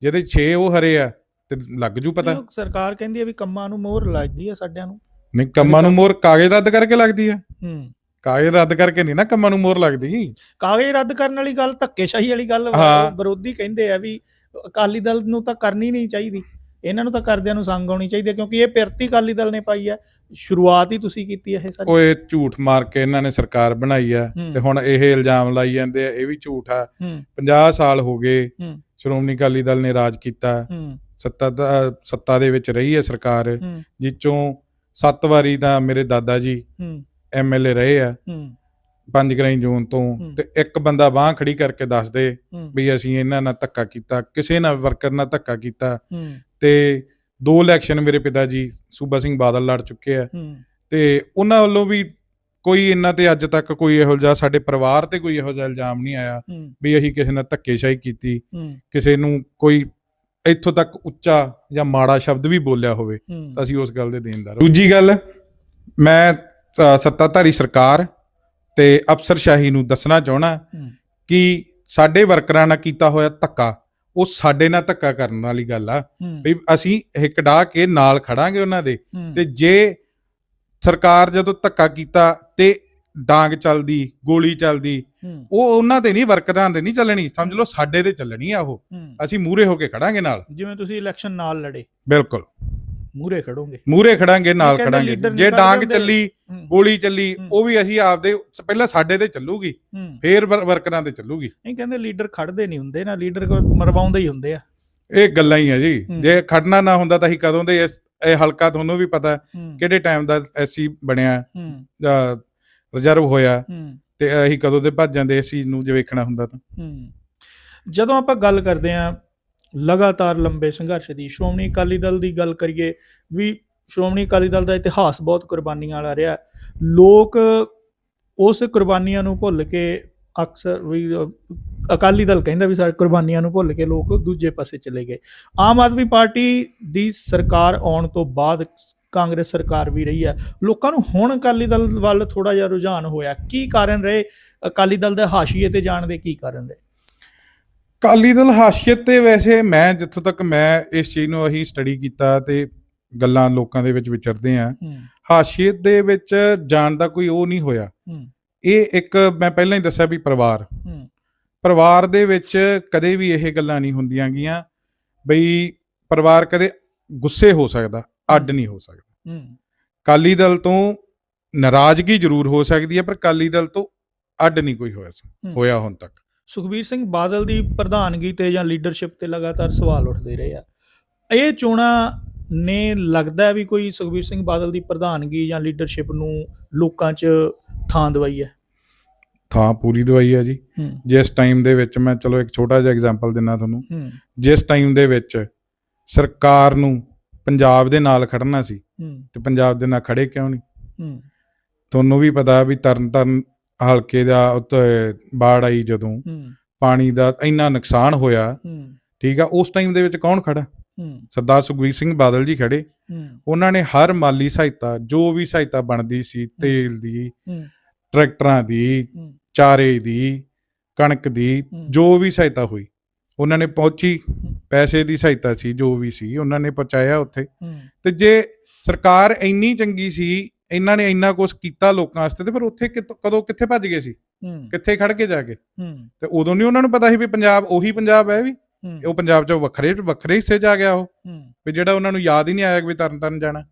ਜਿਹਦੇ 6 ਉਹ ਹਰੇ ਆ ਤੇ ਲੱਗ ਜੂ ਪਤਾ। ਸਰਕਾਰ ਕਹਿੰਦੀ ਹੈ ਵੀ ਕੰਮਾਂ ਨੂੰ ਮੋਹਰ ਲੱਗਦੀ ਹੈ ਸਾਡਿਆਂ ਨੂੰ। ਨਹੀਂ ਕੰਮਾਂ ਨੂੰ ਮੋਰ ਕਾਗਜ਼ ਰੱਦ ਕਰਕੇ ਲੱਗਦੀ ਆ। ਹੂੰ। ਕਾਗਜ਼ ਰੱਦ ਕਰਕੇ ਨਹੀਂ ਨਾ ਕੰਮਾਂ ਨੂੰ ਮੋਰ ਲੱਗਦੀ। ਕਾਗਜ਼ ਰੱਦ ਕਰਨ ਵਾਲੀ ਗੱਲ ਧੱਕੇਸ਼ਾਹੀ ਵਾਲੀ ਗੱਲ। ਵਿਰੋਧੀ ਕਹਿੰਦੇ ਆ ਵੀ ਅਕਾਲੀ ਦਲ ਨੂੰ ਤਾਂ ਕਰਨੀ ਨਹੀਂ ਚਾਹੀਦੀ। ਇਹਨਾਂ ਨੂੰ ਤਾਂ ਕਰਦਿਆਂ ਨੂੰ ਸੰਗ ਆਉਣੀ ਚਾਹੀਦੀ ਹੈ ਕਿਉਂਕਿ ਇਹ ਪਿਰਤੀ ਅਕਾਲੀ ਦਲ ਨੇ ਪਾਈ ਹੈ। ਸ਼ੁਰੂਆਤ ਹੀ ਤੁਸੀਂ ਕੀਤੀ ਹੈ ਇਹ ਸਾਰੀ। ਓਏ ਝੂਠ ਮਾਰ ਕੇ ਇਹਨਾਂ ਨੇ ਸਰਕਾਰ ਬਣਾਈ ਆ। ਤੇ ਹੁਣ ਇਹ ਇਲਜ਼ਾਮ ਲਾਈ ਜਾਂਦੇ ਆ ਇਹ ਵੀ ਝੂਠ ਆ। ਹੂੰ। 50 ਸਾਲ ਹੋ ਗਏ ਸ਼੍ਰੋਮਣੀ ਅਕਾਲੀ ਦਲ ਨੇ ਰਾਜ ਕੀਤਾ। ਸੱਤਾ ਦਾ- ਸੱਤਾ ਦੇ ਵਿੱਚ ਰਹੀ ਹੈ ਸਰਕਾਰ ਜਿੱਚੋਂ ਸੱਤ ਵਾਰੀ ਤਾਂ ਮੇਰੇ ਦਾਦਾ ਜੀ ਐਮਐਲਏ ਰਹੇ ਆ। ਪੰਜ ਗਰਾਈ ਜ਼ੋਨ ਤੋਂ। ਤੇ ਇੱਕ ਬੰਦਾ ਬਾਹ ਖੜੀ ਕਰਕੇ ਦੱਸ ਦੇ ਵੀ ਅਸੀਂ ਇਹਨਾਂ ਨਾਲ ਧੱਕਾ ਕੀਤਾ ਕਿਸੇ ਨਾਲ ਵਰਕਰ ਨਾਲ ਧੱਕਾ ਕੀਤਾ। ਤੇ ਦੋ ਇਲੈਕਸ਼ਨ ਮੇਰੇ ਪਿਤਾ ਜੀ ਸੂਬਾ ਸਿੰਘ ਬਾਦਲ ਲੜ ਚੁੱਕੇ ਆ। ਤੇ ਉਹਨਾਂ ਵੱਲੋਂ ਵੀ ਕੋਈ ਇਹਨਾਂ ਤੇ ਅੱਜ ਤੱਕ ਕੋਈ ਇਹੋ ਜਿਹਾ ਸਾਡੇ ਪਰਿਵਾਰ ਤੇ ਕੋਈ ਇਹੋ ਜਿਹਾ ਇਲਜ਼ਾਮ ਨਹੀਂ ਆਇਆ ਵੀ ਅਸੀਂ ਕਿਸੇ ਨਾਲ ਧੱਕੇਸ਼ਾਹੀ ਕੀਤੀ ਕਿਸੇ ਨੂੰ ਕੋਈ ਇੱਥੋਂ ਤੱਕ ਉੱਚਾ ਜਾਂ ਮਾੜਾ ਸ਼ਬਦ ਵੀ ਬੋਲਿਆ ਹੋਵੇ ਤਾਂ ਅਸੀਂ ਉਸ ਗੱਲ ਦੇ ਦੇਣਦਾਰ ਹਾਂ। ਦੂਜੀ ਗੱਲ ਮੈਂ ਸੱਤਾਧਾਰੀ ਸਰਕਾਰ ਤੇ ਅਫਸਰਸ਼ਾਹੀ ਨੂੰ ਦੱਸਣਾ ਚਾਹਣਾ ਕਿ ਸਾਡੇ ਵਰਕਰਾਂ ਨਾਲ ਕੀਤਾ ਹੋਇਆ ਧੱਕਾ ਉਹ ਸਾਡੇ ਨਾਲ ਧੱਕਾ ਕਰਨ ਵਾਲੀ ਗੱਲ ਆ। ਵੀ ਅਸੀਂ ਹਿੱਕ ਡਾ ਕੇ ਨਾਲ ਖੜਾਂਗੇ ਉਹਨਾਂ ਦੇ। ਤੇ ਜੇ ਸਰਕਾਰ ਜਦੋਂ ਧੱਕਾ ਕੀਤਾ ਤੇ ਡਾਂਗ ਚੱਲਦੀ ਗੋਲੀ ਚੱਲਦੀ ਉਹ ਉਹਨਾਂ ਤੇ ਨਹੀਂ ਵਰਕਰਾਂ ਤੇ ਨਹੀਂ ਚੱਲਣੀ। ਸਮਝ ਲਓ ਸਾਡੇ ਤੇ ਚੱਲਣੀ ਆ ਉਹ। ਅਸੀਂ ਮੂਰੇ ਹੋ ਕੇ ਖੜਾਂਗੇ ਨਾਲ। ਜਿਵੇਂ ਤੁਸੀਂ ਇਲੈਕਸ਼ਨ ਨਾਲ ਲੜੇ। ਬਿਲਕੁਲ। ਮੂਰੇ ਖੜੋਗੇ। ਮੂਰੇ ਖੜਾਂਗੇ ਨਾਲ ਕਹਿੰਦੇ ਖੜਾਂਗੇ। leader ਜੇ ਨਿਕਲ ਡਾਂਗ ਜਾਂਦੇ। ਚੱਲੀ ਹੂੰ। ਗੋਲੀ ਚੱਲੀ ਹੂੰ। ਉਹ ਵੀ ਅਸੀਂ ਆਪਦੇ ਪਹਿਲਾਂ ਸਾਡੇ ਤੇ ਚੱਲੂਗੀ ਹੂੰ। ਫੇਰ ਵਰ- ਵਰਕਰਾਂ ਤੇ ਚੱਲੂਗੀ। ਨਹੀਂ ਕਹਿੰਦੇ ਲੀਡਰ ਖੜਦੇ ਨਹੀਂ ਹੁੰਦੇ ਨਾ ਲੀਡਰ ਮਰਵਾਉਂਦੇ ਹੀ ਹੁੰਦੇ ਆ। ਇਹ ਗੱਲਾਂ ਹੀ ਆ ਜੀ। ਹੂੰ। ਜੇ ਖੜਨਾ ਨਾ ਹੁੰਦਾ ਤਾਂ ਅਸੀਂ ਕਦੋਂ ਦੇ ਇਸ ਇਹ ਹਲਕਾ ਤੁਹਾਨੂੰ ਵੀ ਪਤਾ ਹੂੰ ਕਿਹੜੇ ਟਾਈਮ ਦਾ ਐਸੀ ਬਣਿਆ ਹੂੰ। ਜਾਂ ਰਿਜ਼ਰਵ ਹੋਇਆ ਹੂੰ। ਤੇ ਅਸੀਂ ਕਦੋਂ ਦੇ ਭੱਜ ਜਾਂਦੇ ਇਸ ਚੀਜ਼ ਨੂੰ ਜੇ ਵੇਖਣਾ ਹੁੰਦਾ ਤਾਂ। ਹੂੰ। ਜਦੋਂ ਆਪਾਂ ਗੱਲ ਕਰਦੇ ਆਂ ਲਗਾਤਾਰ ਲੰਬੇ ਸੰਘਰਸ਼ ਦੀ ਸ਼੍ਰੋਮਣੀ ਅਕਾਲੀ ਦਲ ਦੀ ਗੱਲ ਕਰੀਏ ਵੀ ਸ਼੍ਰੋਮਣੀ ਅਕਾਲੀ ਦਲ ਦਾ ਇਤਿਹਾਸ ਬਹੁਤ ਕੁਰਬਾਨੀਆਂ ਵਾਲਾ ਰਿਹਾ। ਲੋਕ ਉਸ ਕੁਰਬਾਨੀਆਂ ਨੂੰ ਭੁੱਲ ਕੇ ਅਕਸਰ ਵੀ ਅਕਾਲੀ ਦਲ ਕਹਿੰਦਾ ਵੀ ਸਾਰੇ ਕੁਰਬਾਨੀਆਂ ਨੂੰ ਭੁੱਲ ਕੇ ਲੋਕ ਦੂਜੇ ਪਾਸੇ ਚਲੇ ਗਏ। ਆਮ ਆਦਮੀ ਪਾਰਟੀ ਦੀ ਸਰਕਾਰ ਆਉਣ ਤੋਂ ਬਾਅਦ ਕਾਂਗਰਸ ਸਰਕਾਰ ਵੀ ਰਹੀ ਹੈ। ਲੋਕਾਂ ਨੂੰ ਹੁਣ ਅਕਾਲੀ ਦਲ ਵੱਲ ਥੋੜਾ ਜਿਹਾ ਰੁਝਾਨ ਹੋਇਆ। ਕੀ ਕਾਰਨ ਰਹੇ? ਅਕਾਲੀ ਦਲ ਦੇ ਹਾਸ਼ੀਏ ਤੇ ਜਾਣ ਦੇ ਕੀ ਕਾਰਨ ਰਹੇ? ਕਾਲੀ ਦਲ ਹਾਸ਼ੀਅਤ ਤੇ ਵੈਸੇ ਮੈਂ ਜਿੱਥੋਂ ਤੱਕ ਮੈਂ ਇਸ ਚੀਜ਼ ਨੂੰ ਅਸੀਂ ਸਟੱਡੀ ਕੀਤਾ ਤੇ ਗੱਲਾਂ ਲੋਕਾਂ ਦੇ ਵਿੱਚ ਵਿਚਰਦੇ ਆ ਹਾਸ਼ੀਅਤ ਦੇ ਵਿੱਚ ਜਾਣ ਦਾ ਕੋਈ ਉਹ ਨਹੀਂ ਹੋਇਆ। ਇਹ ਇੱਕ ਮੈਂ ਪਹਿਲਾਂ ਹੀ ਦੱਸਿਆ ਵੀ ਪਰਿਵਾਰ। ਪਰਿਵਾਰ ਦੇ ਵਿੱਚ ਕਦੇ ਵੀ ਇਹ ਗੱਲਾਂ ਨਹੀਂ ਹੁੰਦੀਆਂ ਗੀਆਂ ਬਈ ਪਰਿਵਾਰ ਕਦੇ ਗੁੱਸੇ ਹੋ ਸਕਦਾ ਅੱਡ ਨਹੀਂ ਹੋ ਸਕਦਾ। ਕਾਲੀ ਦਲ ਤੋਂ ਨਾਰਾਜ਼ਗੀ ਜ਼ਰੂਰ ਹੋ ਸਕਦੀ ਹੈ ਪਰ ਕਾਲੀ ਦਲ ਤੋਂ ਅੱਡ ਨਹੀਂ ਕੋਈ ਹੋਇਆ। ਹੋਇਆ ਹੁਣ ਤੱਕ। ਸੁਖਬੀਰ ਸਿੰਘ ਬਾਦਲ ਦੀ ਪ੍ਰਧਾਨਗੀ ਤੇ ਜਾਂ ਲੀਡਰਸ਼ਿਪ ਤੇ ਲਗਾਤਾਰ ਸਵਾਲ ਉੱਠਦੇ ਰਹੇ ਆ। ਇਹ ਚੋਣਾਂ ਨੇ ਲੱਗਦਾ ਵੀ ਕੋਈ ਸੁਖਬੀਰ ਸਿੰਘ ਬਾਦਲ ਦੀ ਪ੍ਰਧਾਨਗੀ ਜਾਂ ਲੀਡਰਸ਼ਿਪ ਨੂੰ ਲੋਕਾਂ 'ਚ ਥਾਂ ਦਵਾਈ ਹੈ? ਥਾਂ ਪੂਰੀ ਦਵਾਈ ਹੈ ਜੀ। ਜਿਸ ਟਾਈਮ ਦੇ ਵਿੱਚ ਮੈਂ ਚਲੋ ਇੱਕ ਛੋਟਾ ਜਿਹਾ ਐਗਜ਼ਾਮਪਲ ਦਿੰਨਾ ਤੁਹਾਨੂੰ। ਜਿਸ ਟਾਈਮ ਦੇ ਵਿੱਚ ਸਰਕਾਰ ਨੂੰ ਪੰਜਾਬ ਦੇ ਨਾਲ ਖੜਨਾ ਸੀ ਤੇ ਪੰਜਾਬ ਦੇ ਨਾਲ ਖੜੇ ਕਿਉਂ ਨਹੀਂ? ਤੁਹਾਨੂੰ ਵੀ ਪਤਾ ਵੀ ਤਰਨ ਤਰਨ ਹਲਕੇ ਦਾ ਉੱਤੇ ਬਾੜ ਆਈ ਜਦੋਂ ਪਾਣੀ ਦਾ ਇੰਨਾ ਨੁਕਸਾਨ ਹੋਇਆ ਠੀਕ ਆ ਉਸ ਟਾਈਮ ਦੇ ਵਿੱਚ ਕੌਣ ਖੜਾ? ਸਰਦਾਰ ਸੁਖਬੀਰ ਸਿੰਘ ਬਾਦਲ ਜੀ ਖੜੇ। ਉਹਨਾਂ ਨੇ ਹਰ ਮਾਲੀ ਸਹਾਇਤਾ ਜੋ ਵੀ ਸਹਾਇਤਾ ਬਣਦੀ ਸੀ ਤੇਲ ਦੀ ਟਰੈਕਟਰਾਂ ਦੀ ਚਾਰੇ ਦੀ ਕਣਕ ਦੀ। ਜੋ ਵੀ ਸਹਾਇਤਾ ਹੋਈ ਉਹਨਾਂ ਨੇ ਪਹੁੰਚੀ। ਪੈਸੇ ਦੀ ਸਹਾਇਤਾ ਸੀ ਜੋ ਵੀ ਸੀ ਉਹਨਾਂ ਨੇ ਪਹੁੰਚਾਇਆ ਉੱਥੇ। ਤੇ ਜੇ ਸਰਕਾਰ ਇੰਨੀ ਚੰਗੀ ਸੀ ਇਹਨਾਂ ਨੇ ਇੰਨਾ ਕੁਝ ਕੀਤਾ ਲੋਕਾਂ ਵਾਸਤੇ ਤੇ ਫਿਰ ਉੱਥੇ ਕਦੋਂ ਕਿੱਥੇ ਭੱਜ ਗਏ ਸੀ? ਕਿੱਥੇ ਖੜ ਕੇ ਜਾ ਕੇ? ਤੇ ਉਦੋਂ ਨਹੀਂ ਉਹਨਾਂ ਨੂੰ ਪਤਾ ਸੀ ਵੀ ਪੰਜਾਬ ਉਹੀ ਪੰਜਾਬ ਹੈ ਵੀ? ਉਹ ਪੰਜਾਬ ਚੋਂ ਵੱਖਰੇ ਵੱਖਰੇ ਹਿੱਸੇ 'ਚ ਆ ਗਿਆ ਉਹ। ਵੀ ਜਿਹੜਾ ਉਹਨਾਂ ਨੂੰ ਯਾਦ ਹੀ ਨਹੀਂ ਆਇਆ ਕਿ ਵੀ ਤਰਨ ਤਰਨ ਜਾਣਾ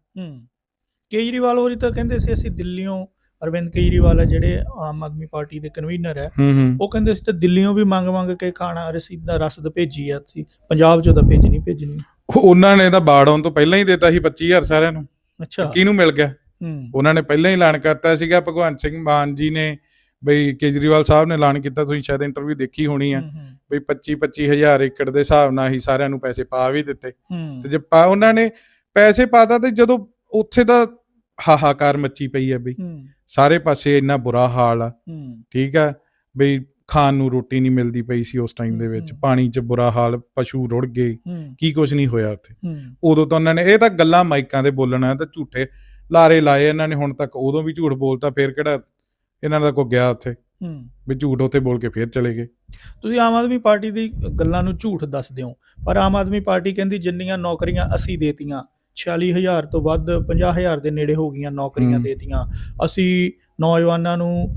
ਕੇਜਰੀਵਾਲ ਹੋਰੀ ਤਾਂ ਕਹਿੰਦੇ ਸੀ ਅਸੀਂ ਦਿੱਲੀੋਂ ਅਰਵਿੰਦ ਕੇਜਰੀਵਾਲ ਹੈ ਜਿਹੜੇ ਆਮ ਆਦਮੀ ਪਾਰਟੀ ਦੇ ਕਨਵੀਨਰ ਹੈ ਉਹ ਕਹਿੰਦੇ ਸੀ ਤਾਂ ਦਿੱਲੀੋਂ ਵੀ ਮੰਗ ਮੰਗ ਕੇ ਖਾਣਾ ਰਸੀਦਾਂ ਰਸਦ ਭੇਜੀ ਆ ਅਸੀਂ। ਪੰਜਾਬ ਚੋਂ ਤਾਂ ਭੇਜਣੀ ਭੇਜਣੀ। ਉਹਨਾਂ ਨੇ ਤਾਂ ਬਾੜ ਆਉਣ ਤੋਂ ਪਹਿਲਾਂ ਹੀ ਦਿੱਤਾ ਸੀ 25000 ਸਾਰਿਆਂ ਨੂੰ। ਅੱਛਾ। ਕਿਹਨੂੰ ਮਿਲ ਗਿਆ? ਉਹਨਾਂ ਨੇ ਪਹਿਲਾਂ ਹੀ ਐਲਾਨ ਕਰਤਾ ਸੀਗਾ ਭਗਵੰਤ ਸਿੰਘ ਮਾਨ ਜੀ ਨੇ ਬਈ ਕੇਜਰੀਵਾਲ ਸਾਹਿਬ ਨੇ ਐਲਾਨ ਕੀਤਾ ਤੁਸੀਂ ਸ਼ਾਇਦ ਇੰਟਰਵਿਊ ਦੇਖੀ ਹੋਣੀ ਆ ਬਈ 25 25000 ਏਕੜ ਦੇ ਹਿਸਾਬ ਨਾਲ ਹੀ ਸਾਰਿਆਂ ਨੂੰ ਪੈਸੇ ਪਾ ਵੀ ਦਿੱਤੇ। ਤੇ ਜੇ ਪਾ ਉਹਨਾਂ ਨੇ ਪੈਸੇ ਪਾਤਾ ਤੇ ਜਦੋਂ ਉੱਥੇ ਦਾ ਹਾਹਾਕਾਰ ਮੱਚੀ ਪਈ ਆ ਬਈ ਸਾਰੇ ਪਾਸੇ ਇੰਨਾ ਬੁਰਾ ਹਾਲ ਆ। ਠੀਕ ਆ ਬਈ ਖਾਣ ਨੂੰ ਰੋਟੀ ਨਹੀਂ ਮਿਲਦੀ ਪਈ ਸੀ ਉਸ ਟਾਈਮ ਦੇ ਵਿੱਚ। ਪਾਣੀ 'ਚ ਬੁਰਾ ਹਾਲ ਪਸ਼ੂ ਰੁੜ ਗਏ ਕੀ ਕੁਝ ਨਹੀਂ ਹੋਇਆ ਉੱਥੇ। ਉਦੋਂ ਤਾਂ ਉਹਨਾਂ ਨੇ ਇਹ ਤਾਂ ਗੱਲਾਂ ਮਾਈਕਾਂ ਦੇ ਬੋਲਣਾ ਤਾਂ ਝੂਠੇ ਲਾਰੇ ਲਾਏ ਇਹਨਾਂ ਨੇ ਹੁਣ ਤੱਕ ਉਦੋਂ ਵੀ ਝੂਠ ਬੋਲਤਾ ਫੇਰ ਕਿਹੜਾ ਇਹਨਾਂ ਦਾ ਕੋਈ ਗਿਆ ਉੱਥੇ? ਹੂੰ। ਵੀ ਝੂਠ ਉੱਥੇ ਬੋਲ ਕੇ ਫੇਰ ਚਲੇ ਗਏ। ਤੁਸੀਂ ਆਮ ਆਦਮੀ ਪਾਰਟੀ ਦੀ ਗੱਲਾਂ ਨੂੰ ਝੂਠ ਦੱਸਦੇ ਹੋ ਪਰ ਆਮ ਆਦਮੀ ਪਾਰਟੀ ਕਹਿੰਦੀ ਜਿੰਨੀਆਂ ਨੌਕਰੀਆਂ ਅਸੀਂ ਦੇਤੀਆਂ 46000 ਤੋਂ ਵੱਧ 50000 ਦੇ ਨੇੜੇ ਹੋ ਗਈਆਂ ਨੌਕਰੀਆਂ। ਦੇਤੀਆਂ ਅਸੀਂ ਨੌਜਵਾਨਾਂ ਨੂੰ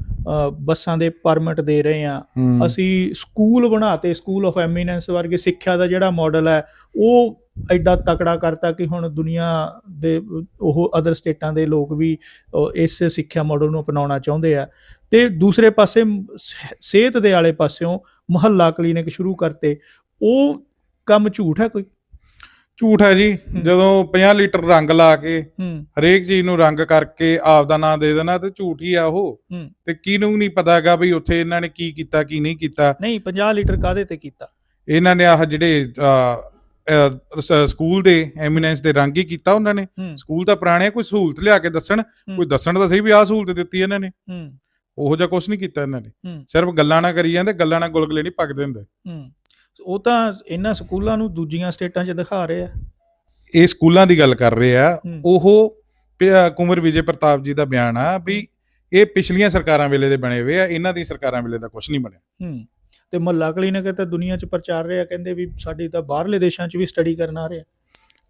ਬੱਸਾਂ ਦੇ ਪਰਮਿਟ ਦੇ ਰਹੇ ਹੂੰ ਅਸੀਂ ਸਕੂਲ ਬਣਾਤੇ ਸਕੂਲ ਆਫ ਐਮੀਨੈਂਸ ਵਰਗੇ ਸਿੱਖਿਆ ਦਾ ਜਿਹੜਾ ਮਾਡਲ ਹੈ ਉਹ ਐਡਾ ਤਕੜਾ ਕਰਤਾ ਕਿ ਹੁਣ ਦੁਨੀਆ ਦੇ ਉਹ ਅਦਰ ਸਟੇਟਾਂ ਦੇ ਲੋਕ ਵੀ ਇਸ ਸਿੱਖਿਆ ਮਾਡਲ ਨੂੰ ਅਪਣਾਉਣਾ ਚਾਹੁੰਦੇ ਆ। ਤੇ ਦੂਸਰੇ ਪਾਸੇ ਸਿਹਤ ਦੇ ਵਾਲੇ ਪਾਸਿਓਂ ਮੁਹੱਲਾ ਕਲੀਨਿਕ ਸ਼ੁਰੂ ਕਰਤੇ। ਉਹ ਕੰਮ ਝੂਠ ਹੈ ਕੋਈ? ਝੂਠ ਹੈ ਜੀ। ਜਦੋਂ 50 ਲੀਟਰ ਰੰਗ ਲਾ ਕੇ ਹਰੇਕ ਚੀਜ਼ ਨੂੰ ਰੰਗ ਕਰਕੇ ਆਪ ਦਾ ਨਾਂ ਦੇ ਦੇਣਾ ਤੇ ਝੂਠ ਹੀ ਆ ਉਹ। ਤੇ ਕਿਹਨੂੰ ਨਹੀਂ ਪਤਾਗਾ ਵੀ ਉੱਥੇ ਇਹਨਾਂ ਨੇ ਕੀ ਕੀਤਾ ਕੀ ਨਹੀਂ ਕੀਤਾ। ਨਹੀਂ 50 ਲੀਟਰ ਕਾਦੇ ਤੇ ਕੀਤਾ? ਇਹਨਾਂ ਨੇ ਆਹ ਜਿਹੜੇ ਸਕੂਲ ਦੇ ਐਮੀਨੈਂਸ ਦੇ ਰੰਗ ਹੀ ਕੀਤਾ ਉਹਨਾਂ ਨੇ। ਸਕੂਲ ਤਾਂ ਪੁਰਾਣੇ ਆ, ਕੋਈ ਸਹੂਲਤ ਲਿਆ ਕੇ ਦੱਸਣ? ਕੋਈ ਦੱਸਣ ਤਾਂ ਸਹੀ ਵੀ ਆਹ ਸਹੂਲਤ ਦਿੱਤੀ ਇਹਨਾਂ ਨੇ। ਉਹੋ ਜਿਹਾ ਕੁਝ ਨਹੀਂ ਕੀਤਾ ਇਹਨਾਂ ਨੇ। ਸਿਰਫ ਗੱਲਾਂ ਨਾ ਕਰੀ ਜਾਂਦੇ ਗੱਲਾਂ ਨਾਲ ਗੁਲਗੁਲੇ ਨਹੀਂ ਪੱਕਦੇ ਹੁੰਦੇ। ਉਹ ਤਾਂ ਇਹਨਾਂ ਸਕੂਲਾਂ ਨੂੰ ਦੂਜੀਆਂ ਸਟੇਟਾਂ 'ਚ ਦਿਖਾ ਰਹੇ ਆ। ਇਹ ਸਕੂਲਾਂ ਦੀ ਗੱਲ ਕਰ ਰਹੇ ਆ। ਉਹ ਕੁੰਵਰ ਵਿਜੇ ਪ੍ਰਤਾਪ ਜੀ ਦਾ ਬਿਆਨ ਆ ਵੀ ਇਹ ਪਿਛਲੀਆਂ ਸਰਕਾਰਾਂ ਵੇਲੇ ਦੇ ਬਣੇ ਹੋਏ ਆ ਇਹਨਾਂ ਦੀ ਸਰਕਾਰਾਂ ਵੇਲੇ ਦਾ ਕੁਝ ਨਹੀਂ ਬਣਿਆ। ਹੂੰ। ਤੇ ਮੁਹੱਲਾ ਕਲੀਨਿਕ ਤਾਂ ਦੁਨੀਆ 'ਚ ਪ੍ਰਚਾਰ ਰਿਹਾ ਕਹਿੰਦੇ ਵੀ ਸਾਡੀ ਤਾਂ ਬਾਹਰਲੇ ਦੇਸ਼ਾਂ 'ਚ ਵੀ ਸਟੱਡੀ ਕਰਨ ਆ ਰਿਹਾ।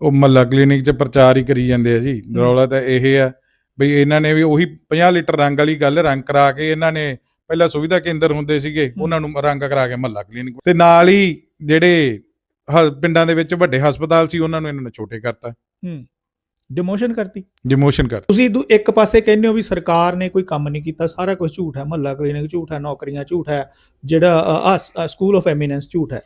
ਉਹ ਮੱਲਾ ਕਲੀਨਿਕ 'ਚ ਪ੍ਰਚਾਰ ਹੀ ਕਰੀ ਜਾਂਦੇ ਆ ਜੀ। ਰੌਲਾ ਤਾਂ ਇਹ ਆ ਬਈ ਇਹਨਾਂ ਨੇ ਵੀ ਉਹੀ 50 ਲੀਟਰ ਰੰਗ ਵਾਲੀ ਗੱਲ ਰੰਗ ਕਰਾ ਕੇ ਇਹਨਾਂ ਨੇ ਪਹਿਲਾਂ ਸੁਵਿਧਾ ਕੇਂਦਰ ਹੁੰਦੇ ਸੀਗੇ ਉਹਨਾਂ ਨੂੰ ਰੰਗ ਕਰਾ ਕੇ ਮੱਲਾ ਕਲੀਨਿਕ ਤੇ ਨਾਲ ਹੀ ਜਿਹੜੇ ਪਿੰਡਾਂ ਦੇ ਵਿੱਚ ਵੱਡੇ ਹਸਪਤਾਲ ਸੀ ਉਹਨਾਂ ਨੂੰ ਇਹਨਾਂ ਨੇ ਛੋਟੇ ਕਰਤਾ। ਹੂੰ। ਡਿਮੋਸ਼ਨ ਕਰਤੀ। ਡਿਮੋਸ਼ਨ ਕਰ ਤੁਸੀਂ ਦੂ- ਇੱਕ ਪਾਸੇ ਕਹਿੰਦੇ ਹੋ ਵੀ ਸਰਕਾਰ ਨੇ ਕੋਈ ਕੰਮ ਨਹੀਂ ਕੀਤਾ ਸਾਰਾ ਕੁਝ ਝੂਠ ਹੈ ਮੁਹੱਲਾ ਕਲੀਨਿਕ ਝੂਠ ਹੈ ਨੌਕਰੀਆਂ ਝੂਠ ਹੈ ਜਿਹੜਾ ਸਕੂਲ ਆਫ ਐਮੀਨੈਂਸ ਝੂਠ ਹੈ।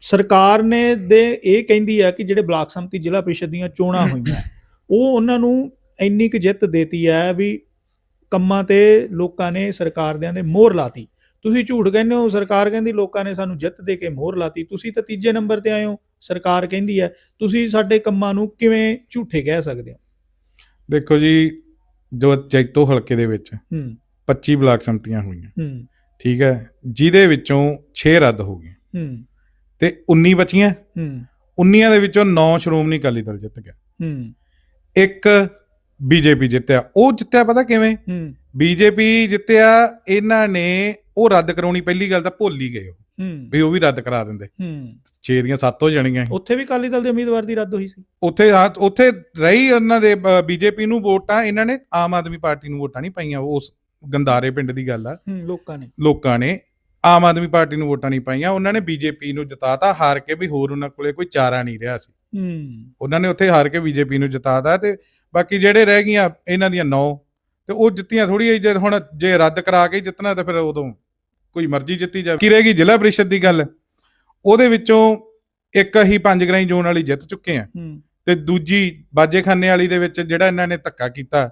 ਸਰਕਾਰ ਨੇ ਦੇ ਇਹ ਕਹਿੰਦੀ ਹੈ ਕਿ ਜਿਹੜੇ ਬਲਾਕ ਸੰਮਤੀ ਜ਼ਿਲ੍ਹਾ ਪ੍ਰੀਸ਼ਦ ਦੀਆਂ ਚੋਣਾਂ ਹੋਈਆਂ ਉਹ ਉਹਨਾਂ ਨੂੰ ਇੰਨੀ ਕੁ ਜਿੱਤ ਦੇਤੀ ਹੈ ਵੀ ਕੰਮਾਂ ਤੇ ਲੋਕਾਂ ਨੇ ਸਰਕਾਰ ਦਿਆਂ ਦੇ ਮੋਹਰ ਲਾਤੀ। ਤੁਸੀਂ ਝੂਠ ਕਹਿੰਦੇ ਹੋ ਸਰਕਾਰ ਕਹਿੰਦੀ ਲੋਕਾਂ ਨੇ ਸਾਨੂੰ ਜਿੱਤ ਦੇ ਕੇ ਮੋਹਰ ਲਾਤੀ ਤੁਸੀਂ ਤਾਂ ਤੀਜੇ ਨੰਬਰ ਤੇ ਆਏ ਹੋ। ਸਰਕਾਰ ਕਹਿੰਦੀ ਹੈ ਤੁਸੀਂ ਸਾਡੇ ਕੰਮਾਂ ਨੂੰ ਕਿਵੇਂ ਝੂਠੇ ਕਹਿ ਸਕਦੇ ਹੋ? ਦੇਖੋ ਜੀ ਜੋ ਜੈਤੋ ਹਲਕੇ ਦੇ ਵਿੱਚ ਹੂੰ। 25 ਬਲਾਕ ਸੰਮਤੀਆਂ ਹੋਈਆਂ। ਹੂੰ। ਠੀਕ ਹੈ ਜਿਹਦੇ ਵਿੱਚੋਂ 6 ਰੱਦ ਹੋ ਗਏ। ਹੂੰ। ਤੇ 19 ਬਚੀਆਂ। ਹੂੰ। 19 ਦੇ ਵਿੱਚੋਂ 9 ਸ਼੍ਰੋਮਣੀ ਅਕਾਲੀ ਦਲ ਜਿੱਤ ਗਿਆ। ਹੂੰ। ਇੱਕ ਬੀਜੇਪੀ ਜਿੱਤਿਆ। ਉਹ ਜਿੱਤਿਆ ਪਤਾ ਕਿਵੇਂ? ਹੂੰ। ਬੀਜੇਪੀ ਜਿੱਤਿਆ ਇਹਨਾਂ ਨੇ ਉਹ ਰੱਦ ਕਰਾਉਣੀ ਪਹਿਲੀ ਗੱਲ ਤਾਂ ਭੁੱਲ ਹੀ ਗਏ ਉਹ। ਹੂੰ ਵੀ ਉਹ ਵੀ ਰੱਦ ਕਰਾ ਦਿੰਦੇ। ਹੂੰ। 6 ਦੀਆਂ 7 ਹੋ ਜਾਣੀਆਂ। ਉੱਥੇ ਵੀ ਅਕਾਲੀ ਦਲ ਦੇ ਉਮੀਦਵਾਰ ਦੀ ਰੱਦ ਹੋਈ ਸੀ। ਉੱਥੇ ਹਾਂ ਉੱਥੇ ਰਹੀ ਉਹਨਾਂ ਦੇ ਬੀਜੇਪੀ ਨੂੰ ਵੋਟਾਂ ਇਹਨਾਂ ਨੇ ਆਮ ਆਦਮੀ ਪਾਰਟੀ ਨੂੰ ਵੋਟਾਂ ਨਹੀਂ ਪਾਈਆਂ। ਉਸ ਗੰਦਾਰੇ ਪਿੰਡ ਦੀ ਗੱਲ ਆ। ਲੋਕਾਂ ਨੇ। ਲੋਕਾਂ ਨੇ ਆਮ ਆਦਮੀ ਪਾਰਟੀ ਨੂੰ ਵੋਟਾਂ ਨਹੀਂ ਪਾਈਆਂ। ਉਹਨਾਂ ਨੇ ਬੀਜੇਪੀ ਨੂੰ ਜਿਤਾਤਾ ਹਾਰ ਕੇ ਵੀ ਹੋਰ ਉਹਨਾਂ ਕੋਲੇ ਕੋਈ ਚਾਰਾ ਨਹੀਂ ਰਿਹਾ ਸੀ। ਹੂੰ। ਉਹਨਾਂ ਨੇ ਉੱਥੇ ਹਾਰ ਕੇ ਬੀਜੇਪੀ ਨੂੰ ਜਿਤਾਤਾ ਤੇ ਬਾਕੀ ਜਿਹੜੇ ਰਹਿ ਗਈਆਂ ਇਹਨਾਂ ਦੀਆਂ 9 ਤੇ ਉਹ ਜਿੱਤੀਆਂ ਥੋੜੀ ਜੇ ਹੁਣ ਜੇ ਰੱਦ ਕਰਾ ਕੇ ਜਿੱਤਣਾ ਤਾਂ ਫਿਰ ਉਦੋਂ ਕੋਈ ਮਰਜ਼ੀ ਜਿੱਤੀ ਜਾਵੇ। ਕੀ ਰਹਿ ਗਈ ਜ਼ਿਲ੍ਹਾ ਪ੍ਰੀਸ਼ਦ ਦੀ ਗੱਲ? ਉਹਦੇ ਵਿੱਚੋਂ ਇੱਕ ਹੀ ਪੰਜ ਗ੍ਰਾਈ ਜ਼ੋਨ ਵਾਲੀ ਜਿੱਤ ਚੁੱਕੇ ਆ ਤੇ ਦੂਜੀ ਬਾਜੇਖਾਨੇ ਵਾਲੀ ਦੇ ਵਿੱਚ ਜਿਹੜਾ ਇਹਨਾਂ ਨੇ ਧੱਕਾ ਕੀਤਾ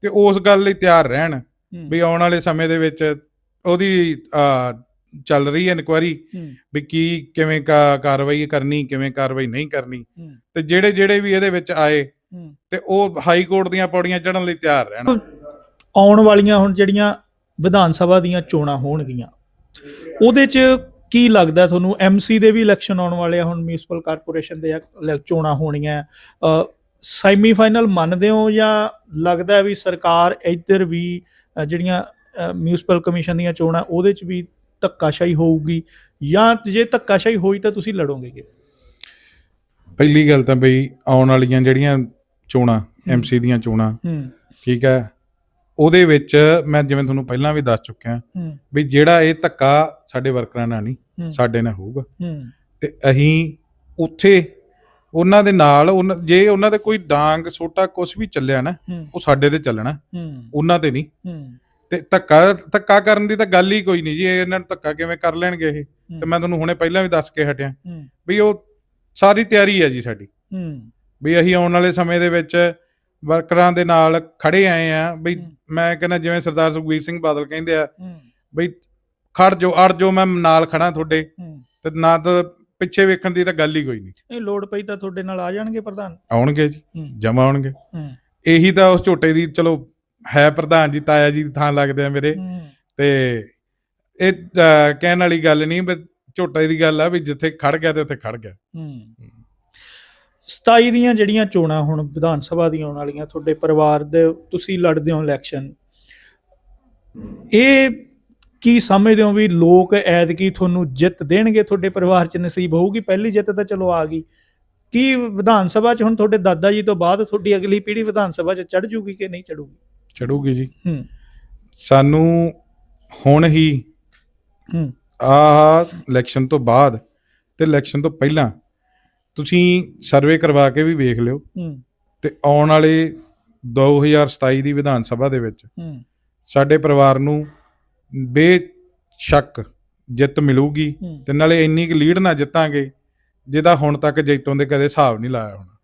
ਤੇ ਉਸ ਗੱਲ ਲਈ ਤਿਆਰ ਰਹਿਣ। ਵੀ ਆਉਣ ਵਾਲੇ ਸਮੇਂ ਦੇ ਵਿੱਚ ਉਹਦੀ ਚੱਲ ਰਹੀ ਹੈ ਇਨਕੁਆਰੀ ਵੀ ਕੀ ਕਿਵੇਂ ਕਾ- ਕਾਰਵਾਈ ਕਰਨੀ ਕਿਵੇਂ ਕਾਰਵਾਈ ਨਹੀਂ ਕਰਨੀ। ਤੇ ਜਿਹੜੇ ਜਿਹੜੇ ਵੀ ਇਹਦੇ ਵਿੱਚ ਆਏ। ਤੇ ਉਹ ਹਾਈ ਕੋਰਟ ਦੀਆਂ ਪੌੜੀਆਂ ਚੜ੍ਹਨ ਲਈ ਤਿਆਰ ਰਹਿਣ। ਆਉਣ ਵਾਲੀਆਂ ਹੁਣ ਜਿਹੜੀਆਂ ਵਿਧਾਨ ਸਭਾ ਦੀਆਂ ਚੋਣਾਂ ਹੋਣਗੀਆਂ। ਉਹਦੇ 'ਚ ਕੀ ਲੱਗਦਾ ਤੁਹਾਨੂੰ? ਐਮਸੀ ਦੇ ਵੀ ਇਲੈਕਸ਼ਨ ਆਉਣ ਵਾਲੇ ਆ ਹੁਣ ਮਿਊਨਿਸਪਲ ਕਾਰਪੋਰੇਸ਼ਨ ਦੇ ਚੋਣਾਂ ਹੋਣੀਆਂ। ਸੈਮੀ ਫਾਈਨਲ ਮੰਨਦੇ ਹੋ ਜਾਂ ਲੱਗਦਾ ਵੀ ਸਰਕਾਰ ਇੱਧਰ ਵੀ ਜਿਹੜੀਆਂ ਮਿਊਨਿਸਪਲ ਕਮਿਸ਼ਨ ਦੀਆਂ ਚੋਣਾਂ ਉਹਦੇ 'ਚ ਵੀ ਧੱਕਾਸ਼ਾਹੀ ਹੋਊਗੀ? ਜਾਂ ਜੇ ਧੱਕਾਸ਼ਾਹੀ ਹੋਈ ਤਾਂ ਤੁਸੀਂ ਲੜੋਗੇ ਕਿ ਪਹਿਲੀ ਗੱਲ ਤਾਂ ਬਈ ਆਉਣ ਵਾਲੀਆਂ ਜਿਹੜੀਆਂ ਚੋਣਾਂ ਐਮਸੀ ਦੀਆਂ ਚੋਣਾਂ ਠੀਕ ਹੈ? ਉਹਦੇ ਵਿੱਚ ਮੈਂ ਜਿਵੇਂ ਤੁਹਾਨੂੰ ਪਹਿਲਾਂ ਵੀ ਦੱਸ ਚੁੱਕਿਆ ਵੀ ਜਿਹੜਾ ਇਹ ਧੱਕਾ ਸਾਡੇ ਵਰਕਰਾਂ ਨਾਲ ਨਹੀਂ ਸਾਡੇ ਨਾਲ ਹੋਊਗਾ। ਤੇ ਅਸੀਂ ਉੱਥੇ ਉਹਨਾਂ ਦੇ ਨਾਲ ਜੇ ਉਹਨਾਂ ਦੇ ਕੋਈ ਡਾਂਗ ਛੋਟਾ ਕੁਝ ਵੀ ਚੱਲਿਆ ਨਾ ਉਹ ਸਾਡੇ ਤੇ ਚੱਲਣਾ ਉਹਨਾਂ ਤੇ ਨਹੀਂ। ਤੇ ਧੱਕਾ ਧੱਕਾ ਕਰਨ ਦੀ ਤਾਂ ਗੱਲ ਹੀ ਕੋਈ ਨਹੀਂ ਜੀ ਇਹ ਇਹਨਾਂ ਨੂੰ ਧੱਕਾ ਕਿਵੇਂ ਕਰ ਲੈਣਗੇ ਇਹ? ਤੇ ਮੈਂ ਤੁਹਾਨੂੰ ਹੁਣੇ ਪਹਿਲਾਂ ਵੀ ਦੱਸ ਕੇ ਹਟਿਆ। ਵੀ ਉਹ ਸਾਰੀ ਤਿਆਰੀ ਹੈ ਜੀ ਸਾਡੀ। ਵੀ ਅਸੀਂ ਆਉਣ ਵਾਲੇ ਸਮੇਂ ਦੇ ਵਿੱਚ ਵਰਕਰਾਂ ਦੇ ਨਾਲ ਖੜੇ ਆਏ ਆ ਬਈ। ਮੈਂ ਕਹਿੰਦਾ ਜਿਵੇਂ ਸਰਦਾਰ ਸੁਖਬੀਰ ਸਿੰਘ ਬਾਦਲ ਕਹਿੰਦੇ ਆ ਬਈ ਖੜ ਜੋ ਅੜ ਜੋ ਮੈਂ ਨਾਲ ਖੜਾ ਤੁਹਾਡੇ ਤੇ ਨਾ ਤਾਂ ਪਿੱਛੇ ਵੇਖਣ ਦੀ ਤਾਂ ਗੱਲ ਹੀ ਕੋਈ ਨਹੀਂ। ਇਹ ਲੋੜ ਪਈ ਤਾਂ ਤੁਹਾਡੇ ਨਾਲ ਆ ਜਾਣਗੇ ਪ੍ਰਧਾਨ। ਆਉਣਗੇ ਜੀ ਜਮਾ ਆਉਣਗੇ। ਇਹੀ ਤਾਂ ਉਸ ਝੋਟੇ ਦੀ ਚਲੋ ਹੈ ਪ੍ਰਧਾਨ ਜੀ ਤਾਇਆ ਜੀ ਦੀ ਥਾਂ ਲੱਗਦੇ ਆ ਮੇਰੇ। ਤੇ ਇਹ ਕਹਿਣ ਵਾਲੀ ਗੱਲ ਨਹੀਂ ਪਰ ਝੋਟੇ ਦੀ ਗੱਲ ਆ ਵੀ ਜਿੱਥੇ ਖੜ ਗਿਆ ਤੇ ਉੱਥੇ ਖੜ ਗਿਆ। ਹੂੰ। 27 ਦੀਆਂ ਜਿਹੜੀਆਂ ਚੋਣਾਂ ਹੁਣ ਵਿਧਾਨ ਸਭਾ ਦੀਆਂ ਆਉਣ ਵਾਲੀਆਂ ਤੁਹਾਡੇ ਪਰਿਵਾਰ ਦੇ ਤੁਸੀਂ ਲੜਦੇ ਹੋ ਇਲੈਕਸ਼ਨ ਇਹ ਕੀ ਸਮਝਦੇ ਹੋ ਵੀ ਲੋਕ ਐਤਕੀ ਤੁਹਾਨੂੰ ਜਿੱਤ ਦੇਣਗੇ? ਤੁਹਾਡੇ ਪਰਿਵਾਰ 'ਚ ਨਸੀਬ ਹੋਊਗੀ? ਪਹਿਲੀ ਜਿੱਤ ਤਾਂ ਚਲੋ ਆ ਗਈ। ਕੀ ਵਿਧਾਨ ਸਭਾ 'ਚ ਹੁਣ ਤੁਹਾਡੇ ਦਾਦਾ ਜੀ ਤੋਂ ਬਾਅਦ ਤੁਹਾਡੀ ਅਗਲੀ ਪੀੜ੍ਹੀ ਵਿਧਾਨ ਸਭਾ 'ਚ ਚੜ ਜੂਗੀ ਕਿ ਨਹੀਂ ਚੜੂਗੀ ਚੜੂਗੀ ਜੀ। ਹੂੰ। ਸਾਨੂੰ ਹੁਣ ਹੀ ਹੂੰ। ਆਹ ਇਲੈਕਸ਼ਨ ਤੋਂ ਬਾਅਦ ਤੇ ਇਲੈਕਸ਼ਨ ਤੋਂ ਪਹਿਲਾਂ ਤੁਸੀਂ ਸਰਵੇ ਕਰਵਾ ਕੇ ਵੀ ਵੇਖ ਲਿਓ। ਤੇ ਆਉਣ ਵਾਲੇ 2027 ਦੀ ਵਿਧਾਨ ਸਭਾ ਦੇ ਵਿੱਚ ਸਾਡੇ ਪਰਿਵਾਰ ਨੂੰ ਬੇਸ਼ੱਕ ਜਿੱਤ ਮਿਲੂਗੀ ਤੇ ਨਾਲੇ ਇੰਨੀ ਕੁ ਲੀਡ ਨਾ ਜਿੱਤਾਂਗੇ ਜਿਹਦਾ ਹੁਣ ਤੱਕ ਜੈਤੋਂ ਦੇ ਕਦੇ ਹਿਸਾਬ ਨਹੀਂ ਲਾਇਆ ਹੋਣਾ।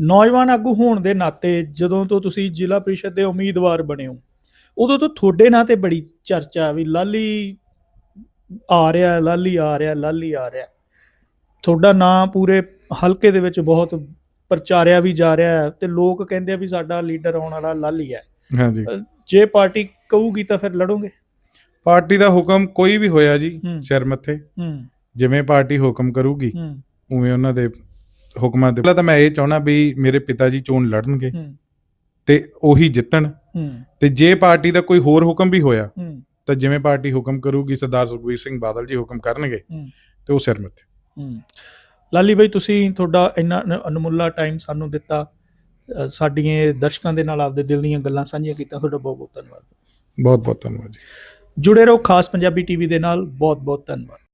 ਨੌਜਵਾਨ ਆਗੂ ਹੋਣ ਦੇ ਨਾਤੇ ਜਦੋਂ ਤੋਂ ਤੁਸੀਂ ਜ਼ਿਲ੍ਹਾ ਪ੍ਰੀਸ਼ਦ ਦੇ ਉਮੀਦਵਾਰ ਬਣੇ ਹੋ ਉਦੋਂ ਤੋਂ ਤੁਹਾਡੇ ਨਾਂ ਤੇ ਬੜੀ ਚਰਚਾ ਵੀ ਲਾਲੀ ਆ ਰਿਹਾ ਲਾਲੀ ਆ ਰਿਹਾ ਲਾਲੀ ਆ ਰਿਹਾ। ਤੁਹਾਡਾ ਨਾਂ ਪੂਰੇ ਹਲਕੇ ਦੇ ਵਿੱਚ ਬਹੁਤ ਪ੍ਰਚਾਰਿਆ ਵੀ ਜਾ ਰਿਹਾ ਹੈ ਤੇ ਲੋਕ ਕਹਿੰਦੇ ਆ ਵੀ ਸਾਡਾ ਲੀਡਰ ਆਉਣ ਵਾਲਾ ਲਾਲੀ ਹੈ। ਹਾਂਜੀ। ਜੇ ਪਾਰਟੀ ਕਹੂਗੀ ਤਾਂ ਫਿਰ ਲੜੋਗੇ? ਪਾਰਟੀ ਦਾ ਹੁਕਮ ਕੋਈ ਵੀ ਹੋਇਆ ਜੀ। ਸਿਰ ਮੱਥੇ। ਹੂੰ। ਜਿਵੇਂ ਪਾਰਟੀ ਹੁਕਮ ਕਰੂਗੀ ਹੂੰ। ਉਵੇਂ ਉਹਨਾਂ ਦੇ ਹੁਕਮਾਂ ਦੇ ਪਹਿਲਾਂ ਤਾਂ ਮੈਂ ਇਹ ਚਾਹਣਾ ਵੀ ਮੇਰੇ ਪਿਤਾ ਜੀ ਚੋਣ ਲੜਨਗੇ ਹੂੰ। ਤੇ ਉਹੀ ਜਿੱਤਣ। ਹੂੰ। ਤੇ ਜੇ ਪਾਰਟੀ ਦਾ ਕੋਈ ਹੋਰ ਹੁਕਮ ਵੀ ਹੋਇਆ ਹੂੰ। ਤਾਂ ਜਿਵੇਂ ਪਾਰਟੀ ਹੁਕਮ ਕਰੂਗੀ ਸਰਦਾਰ ਸੁਖਬੀਰ ਸਿੰਘ ਬਾਦਲ ਜੀ ਹੁਕਮ ਕਰਨਗੇ ਹੂੰ। ਤੇ ਉਹ ਸਿਰ ਮੱਥੇ। ਲਾਲੀ ਬਾਈ ਤੁਸੀਂ ਤੁਹਾਡਾ ਇੰਨਾ ਅਨਮੁੱਲਾ ਟਾਈਮ ਸਾਨੂੰ ਦਿੱਤਾ। ਸਾਡੀਆਂ ਦਰਸ਼ਕਾਂ ਦੇ ਨਾਲ ਆਪਦੇ ਦਿਲ ਦੀਆਂ ਗੱਲਾਂ ਸਾਂਝੀਆਂ ਕੀਤੀਆਂ। ਤੁਹਾਡਾ ਬਹੁਤ ਬਹੁਤ ਧੰਨਵਾਦ। ਬਹੁਤ ਬਹੁਤ ਧੰਨਵਾਦ ਜੀ। ਜੁੜੇ ਰਹੋ ਖਾਸ ਪੰਜਾਬੀ ਟੀਵੀ ਦੇ ਨਾਲ। ਬਹੁਤ ਬਹੁਤ ਧੰਨਵਾਦ।